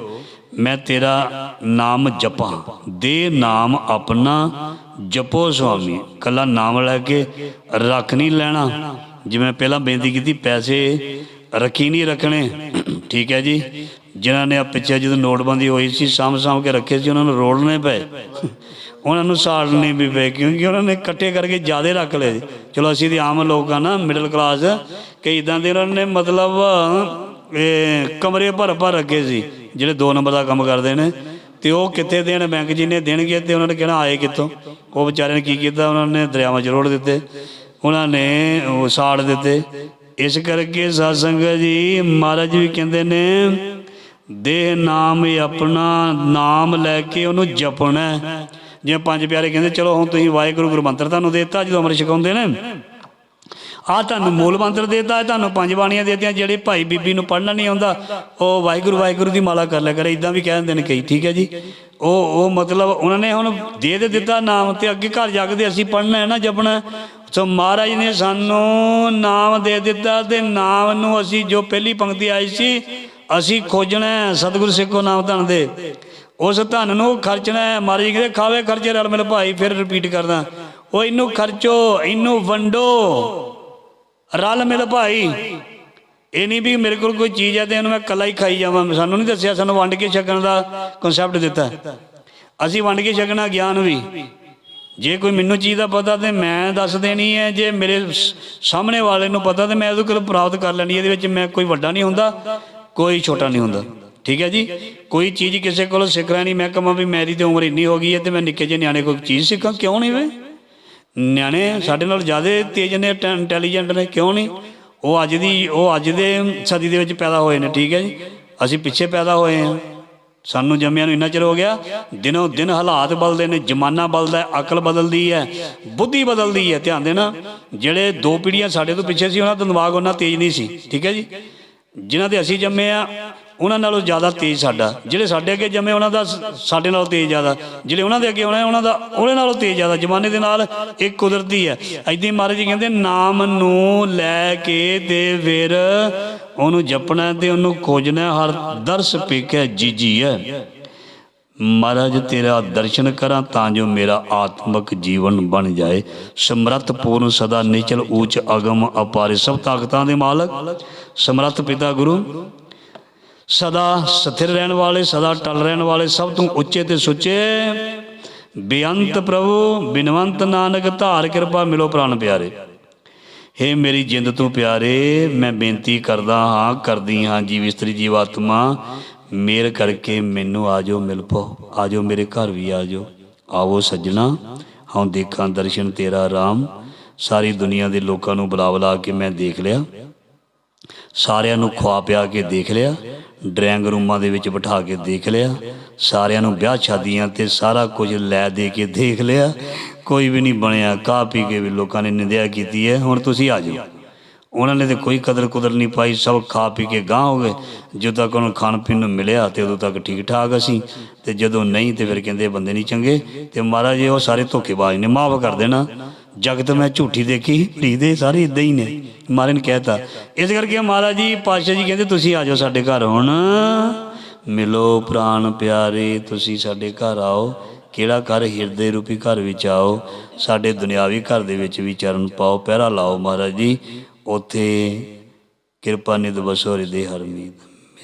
ਮੈਂ ਤੇਰਾ ਨਾਮ ਜਪਾਂ। ਦੇ ਨਾਮ ਆਪਣਾ ਜਪੋ ਸੁਆਮੀ। ਕੱਲਾ ਨਾਮ ਲੈ ਕੇ ਰੱਖ ਨਹੀਂ ਲੈਣਾ। ਜਿਵੇਂ ਪਹਿਲਾਂ ਬੇਨਤੀ ਕੀਤੀ, ਪੈਸੇ ਰੱਖੀ ਨਹੀਂ ਰੱਖਣੇ। ਠੀਕ ਹੈ ਜੀ। ਜਿਨ੍ਹਾਂ ਨੇ ਆ ਪਿੱਛੇ ਜਦੋਂ ਨੋਟਬੰਦੀ ਹੋਈ ਸੀ ਸਾਂਭ ਸਾਂਭ ਕੇ ਰੱਖੇ ਸੀ, ਉਹਨਾਂ ਨੂੰ ਰੋੜਨੇ ਪਏ। ਉਹਨਾਂ ਨੂੰ ਸਾੜਨੇ ਵੀ ਪਏ ਕਿਉਂਕਿ ਉਹਨਾਂ ਨੇ ਇਕੱਠੇ ਕਰਕੇ ਜ਼ਿਆਦਾ ਰੱਖ ਲਏ ਚਲੋ ਅਸੀਂ ਤੇ ਆਮ ਲੋਕ ਆ ਨਾ ਮਿਡਲ ਕਲਾਸ ਕਈ ਇਦਾਂ ਦੇ ਉਹਨਾਂ ਨੇ ਮਤਲਬ ਇਹ ਕਮਰੇ ਭਰ ਭਰ ਰੱਖੇ ਸੀ, ਜਿਹੜੇ 2 ਨੰਬਰ ਦਾ ਕੰਮ ਕਰਦੇ ਨੇ। ਤੇ ਉਹ ਕਿੱਥੇ ਦੇਣ, ਬੈਂਕ ਜੀ ਨੇ ਦੇਣਗੇ ਤੇ ਉਹਨਾਂ ਨੇ ਕਹਿਣਾ, ਆਏ ਕਿੱਥੋਂ? ਉਹ ਵਿਚਾਰਿਆਂ ਨੇ ਕੀ ਕੀਤਾ, ਉਹਨਾਂ ਨੇ ਦਰਿਆਵਾਂ 'ਚ ਰੋੜ ਦਿੱਤੇ। ਉਹਨਾਂ ਨੇ ਉਹ ਸਾੜ ਦਿੱਤੇ। ਇਸ ਕਰਕੇ ਸਾਧ ਸੰਗਤ ਜੀ, ਮਹਾਰਾਜ ਵੀ ਕਹਿੰਦੇ ਨੇ ਦੇਹ ਨਾਮ ਆਪਣਾ, ਨਾਮ ਲੈ ਕੇ ਉਹਨੂੰ ਜਪਣਾ ਜਿਵੇਂ ਪੰਜ ਪਿਆਰੇ ਕਹਿੰਦੇ, ਚਲੋ ਹੁਣ ਤੁਸੀਂ ਵਾਹਿਗੁਰੂ ਗੁਰੂ ਮੰਤਰ ਤੁਹਾਨੂੰ ਦੇਤਾ, ਜਦੋਂ ਅੰਮ੍ਰਿਤ ਛਕਾਉਂਦੇ ਨੇ। ਆ ਤੁਹਾਨੂੰ ਮੂਲ ਮੰਤਰ ਦੇਤਾ ਤੁਹਾਨੂੰ ਪੰਜ ਬਾਣੀਆਂ ਦੇਤੀਆਂ, ਜਿਹੜੇ ਭਾਈ ਬੀਬੀ ਨੂੰ ਪੜ੍ਹਨਾ ਨਹੀਂ ਆਉਂਦਾ, ਉਹ ਵਾਹਿਗੁਰੂ ਵਾਹਿਗੁਰੂ ਦੀ ਮਾਲਾ ਕਰ ਲਿਆ ਕਰੇ ਇਦਾਂ ਵੀ ਕਹਿ ਦਿੰਦੇ ਨੇ ਕਈ, ਠੀਕ ਹੈ ਜੀ। ਉਹ ਉਹ ਮਤਲਬ ਉਹਨਾਂ ਨੇ ਹੁਣ ਦੇ ਦੇ ਦਿੱਤਾ ਨਾਮ ਤੇ ਅੱਗੇ ਘਰ ਜਾ ਕੇ ਅਸੀਂ ਪੜ੍ਹਨਾ ਹੈ ਨਾ, ਜਪਣਾ ਸੋ ਮਹਾਰਾਜ ਨੇ ਸਾਨੂੰ ਨਾਮ ਦੇ ਦਿੱਤਾ ਤੇ ਨਾਮ ਨੂੰ ਅਸੀਂ ਜੋ ਪਹਿਲੀ ਪੰਕਤੀ ਆਈ ਸੀ ਅਸੀਂ ਖੋਜਣਾ ਹੈ ਸਤਿਗੁਰੂ ਸਿੱਖੋ ਨਾਮ ਧਨ ਦੇ। ਉਸ ਧਨ ਨੂੰ ਖਰਚਣਾ ਹੈ। ਮਹਾਰਾਜ ਜੀ ਕਹਿੰਦੇ ਖਾਵੇ, ਖਰਚੇ ਰਲ ਮਿਲ ਭਾਈ ਫਿਰ ਰਿਪੀਟ ਕਰਦਾ। ਉਹ ਇਹਨੂੰ ਖਰਚੋ, ਇਹਨੂੰ ਵੰਡੋ। ਰਲ ਮਿਲ ਭਾਈ। ਇਹ ਨਹੀਂ ਵੀ ਮੇਰੇ ਕੋਲ ਕੋਈ ਚੀਜ਼ ਹੈ ਤੇ ਇਹਨੂੰ ਮੈਂ ਇਕੱਲਾ ਹੀ ਖਾਈ ਜਾਵਾਂ। ਸਾਨੂੰ ਨਹੀਂ ਦੱਸਿਆ, ਸਾਨੂੰ ਵੰਡ ਕੇ ਛਕਣ ਦਾ ਕਨਸੈਪਟ ਦਿੱਤਾ। ਅਸੀਂ ਵੰਡ ਕੇ ਛਕਣਾ ਗਿਆਨ ਵੀ। ਜੇ ਕੋਈ ਮੈਨੂੰ ਚੀਜ਼ ਦਾ ਪਤਾ ਤੇ ਮੈਂ ਦੱਸ ਦੇਣੀ ਹੈ। ਜੇ ਮੇਰੇ ਸਾਹਮਣੇ ਵਾਲੇ ਨੂੰ ਪਤਾ ਤੇ ਮੈਂ ਉਹਦੇ ਕੋਲ ਪ੍ਰਾਪਤ ਕਰ ਲੈਣੀ ਇਹਦੇ ਵਿੱਚ ਮੈਂ ਕੋਈ ਵੱਡਾ ਨਹੀਂ ਹੁੰਦਾ। ਕੋਈ ਛੋਟਾ ਨਹੀਂ ਹੁੰਦਾ। ਠੀਕ ਹੈ ਜੀ? ਕੋਈ ਚੀਜ਼ ਕਿਸੇ ਕੋਲੋਂ ਸਿੱਖਣਾ ਨਹੀਂ। ਮੈਂ ਕਹਾਂ ਵੀ ਮੇਰੀ ਤੇ ਉਮਰ ਇੰਨੀ ਹੋ ਗਈ ਹੈ ਤੇ ਮੈਂ ਨਿੱਕੇ ਜਿਹੇ ਨਿਆਣੇ ਕੋਲ ਚੀਜ਼ ਸਿੱਖਾਂ? ਕਿਉਂ ਨਹੀਂ ਵੇ? ਨਿਆਣੇ ਸਾਡੇ ਨਾਲ ਜ਼ਿਆਦਾ ਤੇਜ਼ ਨੇ ਇੰਟੈਲੀਜੈਂਟ ਨੇ, ਕਿਉਂ ਨਹੀਂ? ਉਹ ਅੱਜ ਦੀ, ਉਹ ਅੱਜ ਦੇ ਸਦੀ ਦੇ ਵਿੱਚ ਪੈਦਾ ਹੋਏ ਨੇ। ਠੀਕ ਹੈ ਜੀ? ਅਸੀਂ ਪਿੱਛੇ ਪੈਦਾ ਹੋਏ ਹਾਂ। ਸਾਨੂੰ ਜੰਮਿਆਂ ਨੂੰ ਇੰਨਾ ਚਿਰ ਹੋ ਗਿਆ। ਦਿਨੋਂ ਦਿਨ ਹਾਲਾਤ ਬਦਲਦੇ ਨੇ, ਜ਼ਮਾਨਾ ਬਦਲਦਾ ਹੈ, ਅਕਲ ਬਦਲਦੀ ਹੈ, ਬੁੱਧੀ ਬਦਲਦੀ ਹੈ। ਧਿਆਨ ਦੇਣਾ, ਜਿਹੜੇ ਦੋ ਪੀੜ੍ਹੀਆਂ ਸਾਡੇ ਤੋਂ ਪਿੱਛੇ ਸੀ, ਉਹਨਾਂ ਦਾ ਦਿਮਾਗ ਉਹਨਾਂ ਤੇਜ਼ ਨਹੀਂ ਸੀ। ਠੀਕ ਹੈ ਜੀ? ਜਿਨ੍ਹਾਂ ਦੇ ਅਸੀਂ ਜੰਮੇ ਆ, ਉਹਨਾਂ ਨਾਲੋਂ ਜ਼ਿਆਦਾ ਤੇਜ਼ ਸਾਡਾ। ਜਿਹੜੇ ਸਾਡੇ ਅੱਗੇ ਜੰਮੇ, ਉਹਨਾਂ ਦਾ ਸਾਡੇ ਨਾਲੋਂ ਤੇਜ਼ ਜ਼ਿਆਦਾ। ਜਿਹੜੇ ਉਹਨਾਂ ਦੇ ਅੱਗੇ ਆਉਣਾ ਉਹਨਾਂ ਦਾ, ਉਹਦੇ ਨਾਲੋਂ ਤੇਜ਼ ਜ਼ਿਆਦਾ। ਜ਼ਮਾਨੇ ਦੇ ਨਾਲ ਇਹ ਕੁਦਰਤੀ ਹੈ। ਐਦਾਂ ਮਹਾਰਾਜ ਜੀ ਕਹਿੰਦੇ, ਨਾਮ ਨੂੰ ਲੈ ਕੇ ਤੇ ਫਿਰ ਉਹਨੂੰ ਜਪਣਾ ਤੇ ਉਹਨੂੰ ਖੋਜਣਾ ਹਰ ਦਰਸ ਪੇਖੇ ਜੀਜੀ ਹੈ। ਮਹਾਰਾਜ, ਤੇਰਾ ਦਰਸ਼ਨ ਕਰਾਂ ਤਾਂ ਜੋ ਮੇਰਾ ਆਤਮਿਕ ਜੀਵਨ ਬਣ ਜਾਏ। ਸਮਰੱਥ ਪੂਰਨ ਸਦਾ, ਨਿਚਲ ਉੱਚ ਅਗਮ ਅਪਾਰੇ ਸਭ ਤਾਕਤਾਂ ਦੇ ਮਾਲਕ। ਸਮਰੱਥ ਪਿਤਾ ਗੁਰੂ। ਸਦਾ ਸਥਿਰ ਰਹਿਣ ਵਾਲੇ, ਸਦਾ ਟਲ ਰਹਿਣ ਵਾਲੇ ਸਭ ਤੋਂ ਉੱਚੇ ਤੇ ਸੁੱਚੇ। ਬੇਅੰਤ ਪ੍ਰਭੂ, ਬਿਨਵੰਤ ਨਾਨਕ, ਧਾਰ ਕਿਰਪਾ ਮਿਲੋ ਪ੍ਰਾਨ ਪਿਆਰੇ। ਹੇ ਮੇਰੀ ਜਿੰਦ ਤੋਂ ਪਿਆਰੇ, ਮੈਂ ਬੇਨਤੀ ਕਰਦਾ ਹਾਂ, ਕਰਦੀ ਹਾਂ ਜੀਵ ਇਸਤਰੀ ਜੀਵਾਤਮਾ ਮੇਰ ਕਰਕੇ ਮੈਨੂੰ ਆਜੋ, ਮਿਲ ਪੋ, ਆਜੋ ਮੇਰੇ ਘਰ ਵੀ ਆਜੋ। ਆਵੋ ਸੱਜਣਾ ਹਾਂ ਦੇਖਾਂ ਦਰਸ਼ਨ ਤੇਰਾ ਰਾਮ। ਸਾਰੀ ਦੁਨੀਆ ਦੇ ਲੋਕਾਂ ਨੂੰ ਬੁਲਾ ਬੁਲਾ ਕੇ ਮੈਂ ਦੇਖ ਲਿਆ। ਸਾਰਿਆਂ ਨੂੰ ਖਵਾ ਪਿਆ ਕੇ ਦੇਖ ਲਿਆ, ਡਰਾਇੰਗ ਰੂਮਾਂ ਦੇ ਵਿੱਚ ਬਿਠਾ ਕੇ ਦੇਖ ਲਿਆ, ਸਾਰਿਆਂ ਨੂੰ ਵਿਆਹ ਸ਼ਾਦੀਆਂ ਤੇ ਸਾਰਾ ਕੁਝ ਲੈ ਦੇ ਕੇ ਦੇਖ ਲਿਆ। ਕੋਈ ਵੀ ਨਹੀਂ ਬਣਿਆ, ਕਾਹ ਪੀ ਕੇ ਵੀ ਲੋਕਾਂ ਨੇ ਨਿੰਦਿਆ ਕੀਤੀ ਹੈ। ਹੁਣ ਤੁਸੀਂ ਆ ਜਾਓ। ਉਹਨਾਂ ਨੇ ਤੇ ਕੋਈ ਕਦਰ ਕੁਦਰ ਨਹੀਂ ਪਾਈ, ਸਭ ਖਾ ਪੀ ਕੇ ਗਾਂ ਹੋ ਗਏ। ਜਦੋਂ ਤੱਕ ਉਹਨਾਂ ਖਾਣ ਪੀਣ ਨੂੰ ਮਿਲਿਆ ਤੇ ਉਦੋਂ ਤੱਕ ਠੀਕ ਠਾਕ ਅਸੀਂ। ਤੇ ਜਦੋਂ ਨਹੀਂ ਤੇ ਫਿਰ ਕਹਿੰਦੇ ਬੰਦੇ ਨਹੀਂ ਚੰਗੇ। ਤੇ ਮਹਾਰਾਜ ਜੀ, ਉਹ ਸਾਰੇ ਧੋਖੇਬਾਜ਼ ਨੇ, ਮਾਫ ਕਰ ਦੇਣਾ। ਜਗਤ ਮੈਂ ਝੂਠੀ ਦੇਖੀ ਪ੍ਰੀਦੇ ਸਾਰੇ ਇਦਾਂ ਹੀ ਨੇ। ਮਹਾਰਾਜ ਨੇ ਕਹਿਤਾ। ਇਸ ਕਰਕੇ ਮਹਾਰਾਜ ਜੀ, ਪਾਤਸ਼ਾਹ ਜੀ ਕਹਿੰਦੇ, ਤੁਸੀਂ ਆ ਜਾਓ ਸਾਡੇ ਘਰ ਹੁਣ। ਮਿਲੋ ਪ੍ਰਾਨ ਪਿਆਰੇ, ਤੁਸੀਂ ਸਾਡੇ ਘਰ ਆਓ। ਕਿਹੜਾ ਘਰ? ਹਿਰਦੇ ਰੂਪੀ ਘਰ ਵਿੱਚ ਆਓ। ਸਾਡੇ ਦੁਨਿਆਵੀ ਘਰ ਦੇ ਵਿੱਚ ਵੀ ਚਰਨ ਪਾਓ, ਪਹਿਰਾ ਲਾਓ ਮਹਾਰਾਜ ਜੀ। ਉਥੇ ਕਿਰਪਾ ਨਿਧ ਵਸੋ ਹਿਰਦੇ ਹਰਮੀਤ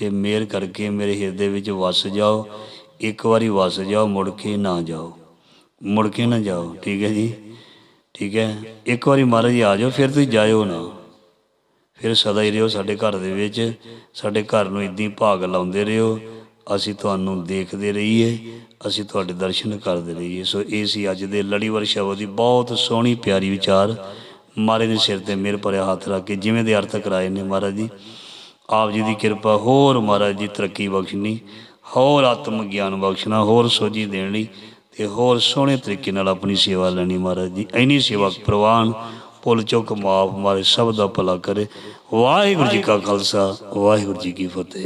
ਇਹ ਮੇਰ ਕਰਕੇ ਮੇਰੇ ਹਿਰਦੇ ਵਿੱਚ ਵਸ ਜਾਓ। ਇੱਕ ਵਾਰੀ ਵਸ ਜਾਓ, ਮੁੜ ਕੇ ਨਾ ਜਾਓ। ਮੁੜ ਕੇ ਨਾ ਜਾਓ। ਠੀਕ ਹੈ ਜੀ? ਠੀਕ ਹੈ? ਇੱਕ ਵਾਰੀ ਮਹਾਰਾਜ ਜੀ ਆ ਜਾਓ, ਫਿਰ ਤੁਸੀਂ ਜਾਇਓ ਨਾ। ਫਿਰ ਸਦਾ ਹੀ ਰਹੋ ਸਾਡੇ ਘਰ ਦੇ ਵਿੱਚ। ਸਾਡੇ ਘਰ ਨੂੰ ਇਦਾਂ ਹੀ ਭਾਗ ਲਾਉਂਦੇ ਰਹੋ। ਅਸੀਂ ਤੁਹਾਨੂੰ ਦੇਖਦੇ ਰਹੀਏ। ਅਸੀਂ ਤੁਹਾਡੇ ਦਰਸ਼ਨ ਕਰਦੇ ਰਹੀਏ। ਸੋ ਇਹ ਸੀ ਅੱਜ ਦੇ ਲੜੀਵਰ ਸ਼ਬਦ ਦੀ ਬਹੁਤ ਸੋਹਣੀ, ਪਿਆਰੀ ਵਿਚਾਰ। ਮਹਾਰਾਜ ਦੇ ਸਿਰ ਤੇ ਮੇਰੇ ਭਰਿਆ ਹੱਥ ਰੱਖ ਕੇ ਜਿਵੇਂ ਦੇ ਅਰਥ ਕਰਾਏ ਨੇ ਮਹਾਰਾਜ ਜੀ। ਆਪ ਜੀ ਦੀ ਕਿਰਪਾ ਹੋਰ ਮਹਾਰਾਜ ਜੀ ਤਰੱਕੀ ਬਖਸ਼ਣੀ, ਹੋਰ ਆਤਮ ਗਿਆਨ ਬਖਸ਼ਣਾ, ਹੋਰ ਸੋਝੀ ਦੇਣ ਲਈ ਤੇ ਹੋਰ ਸੋਹਣੇ ਤਰੀਕੇ ਨਾਲ ਆਪਣੀ ਸੇਵਾ ਲੈਣੀ ਮਹਾਰਾਜ ਜੀ। ਐਨੀ ਸੇਵਾ ਪ੍ਰਵਾਨ, ਭੁੱਲ ਚੁੱਕ ਮਾਫ ਮਾਰੇ, ਸਭ ਦਾ ਭਲਾ ਕਰੇ। ਵਾਹਿਗੁਰੂ ਜੀ ਕਾ ਖਾਲਸਾ, ਵਾਹਿਗੁਰੂ ਜੀ ਕੀ ਫਤਿਹ।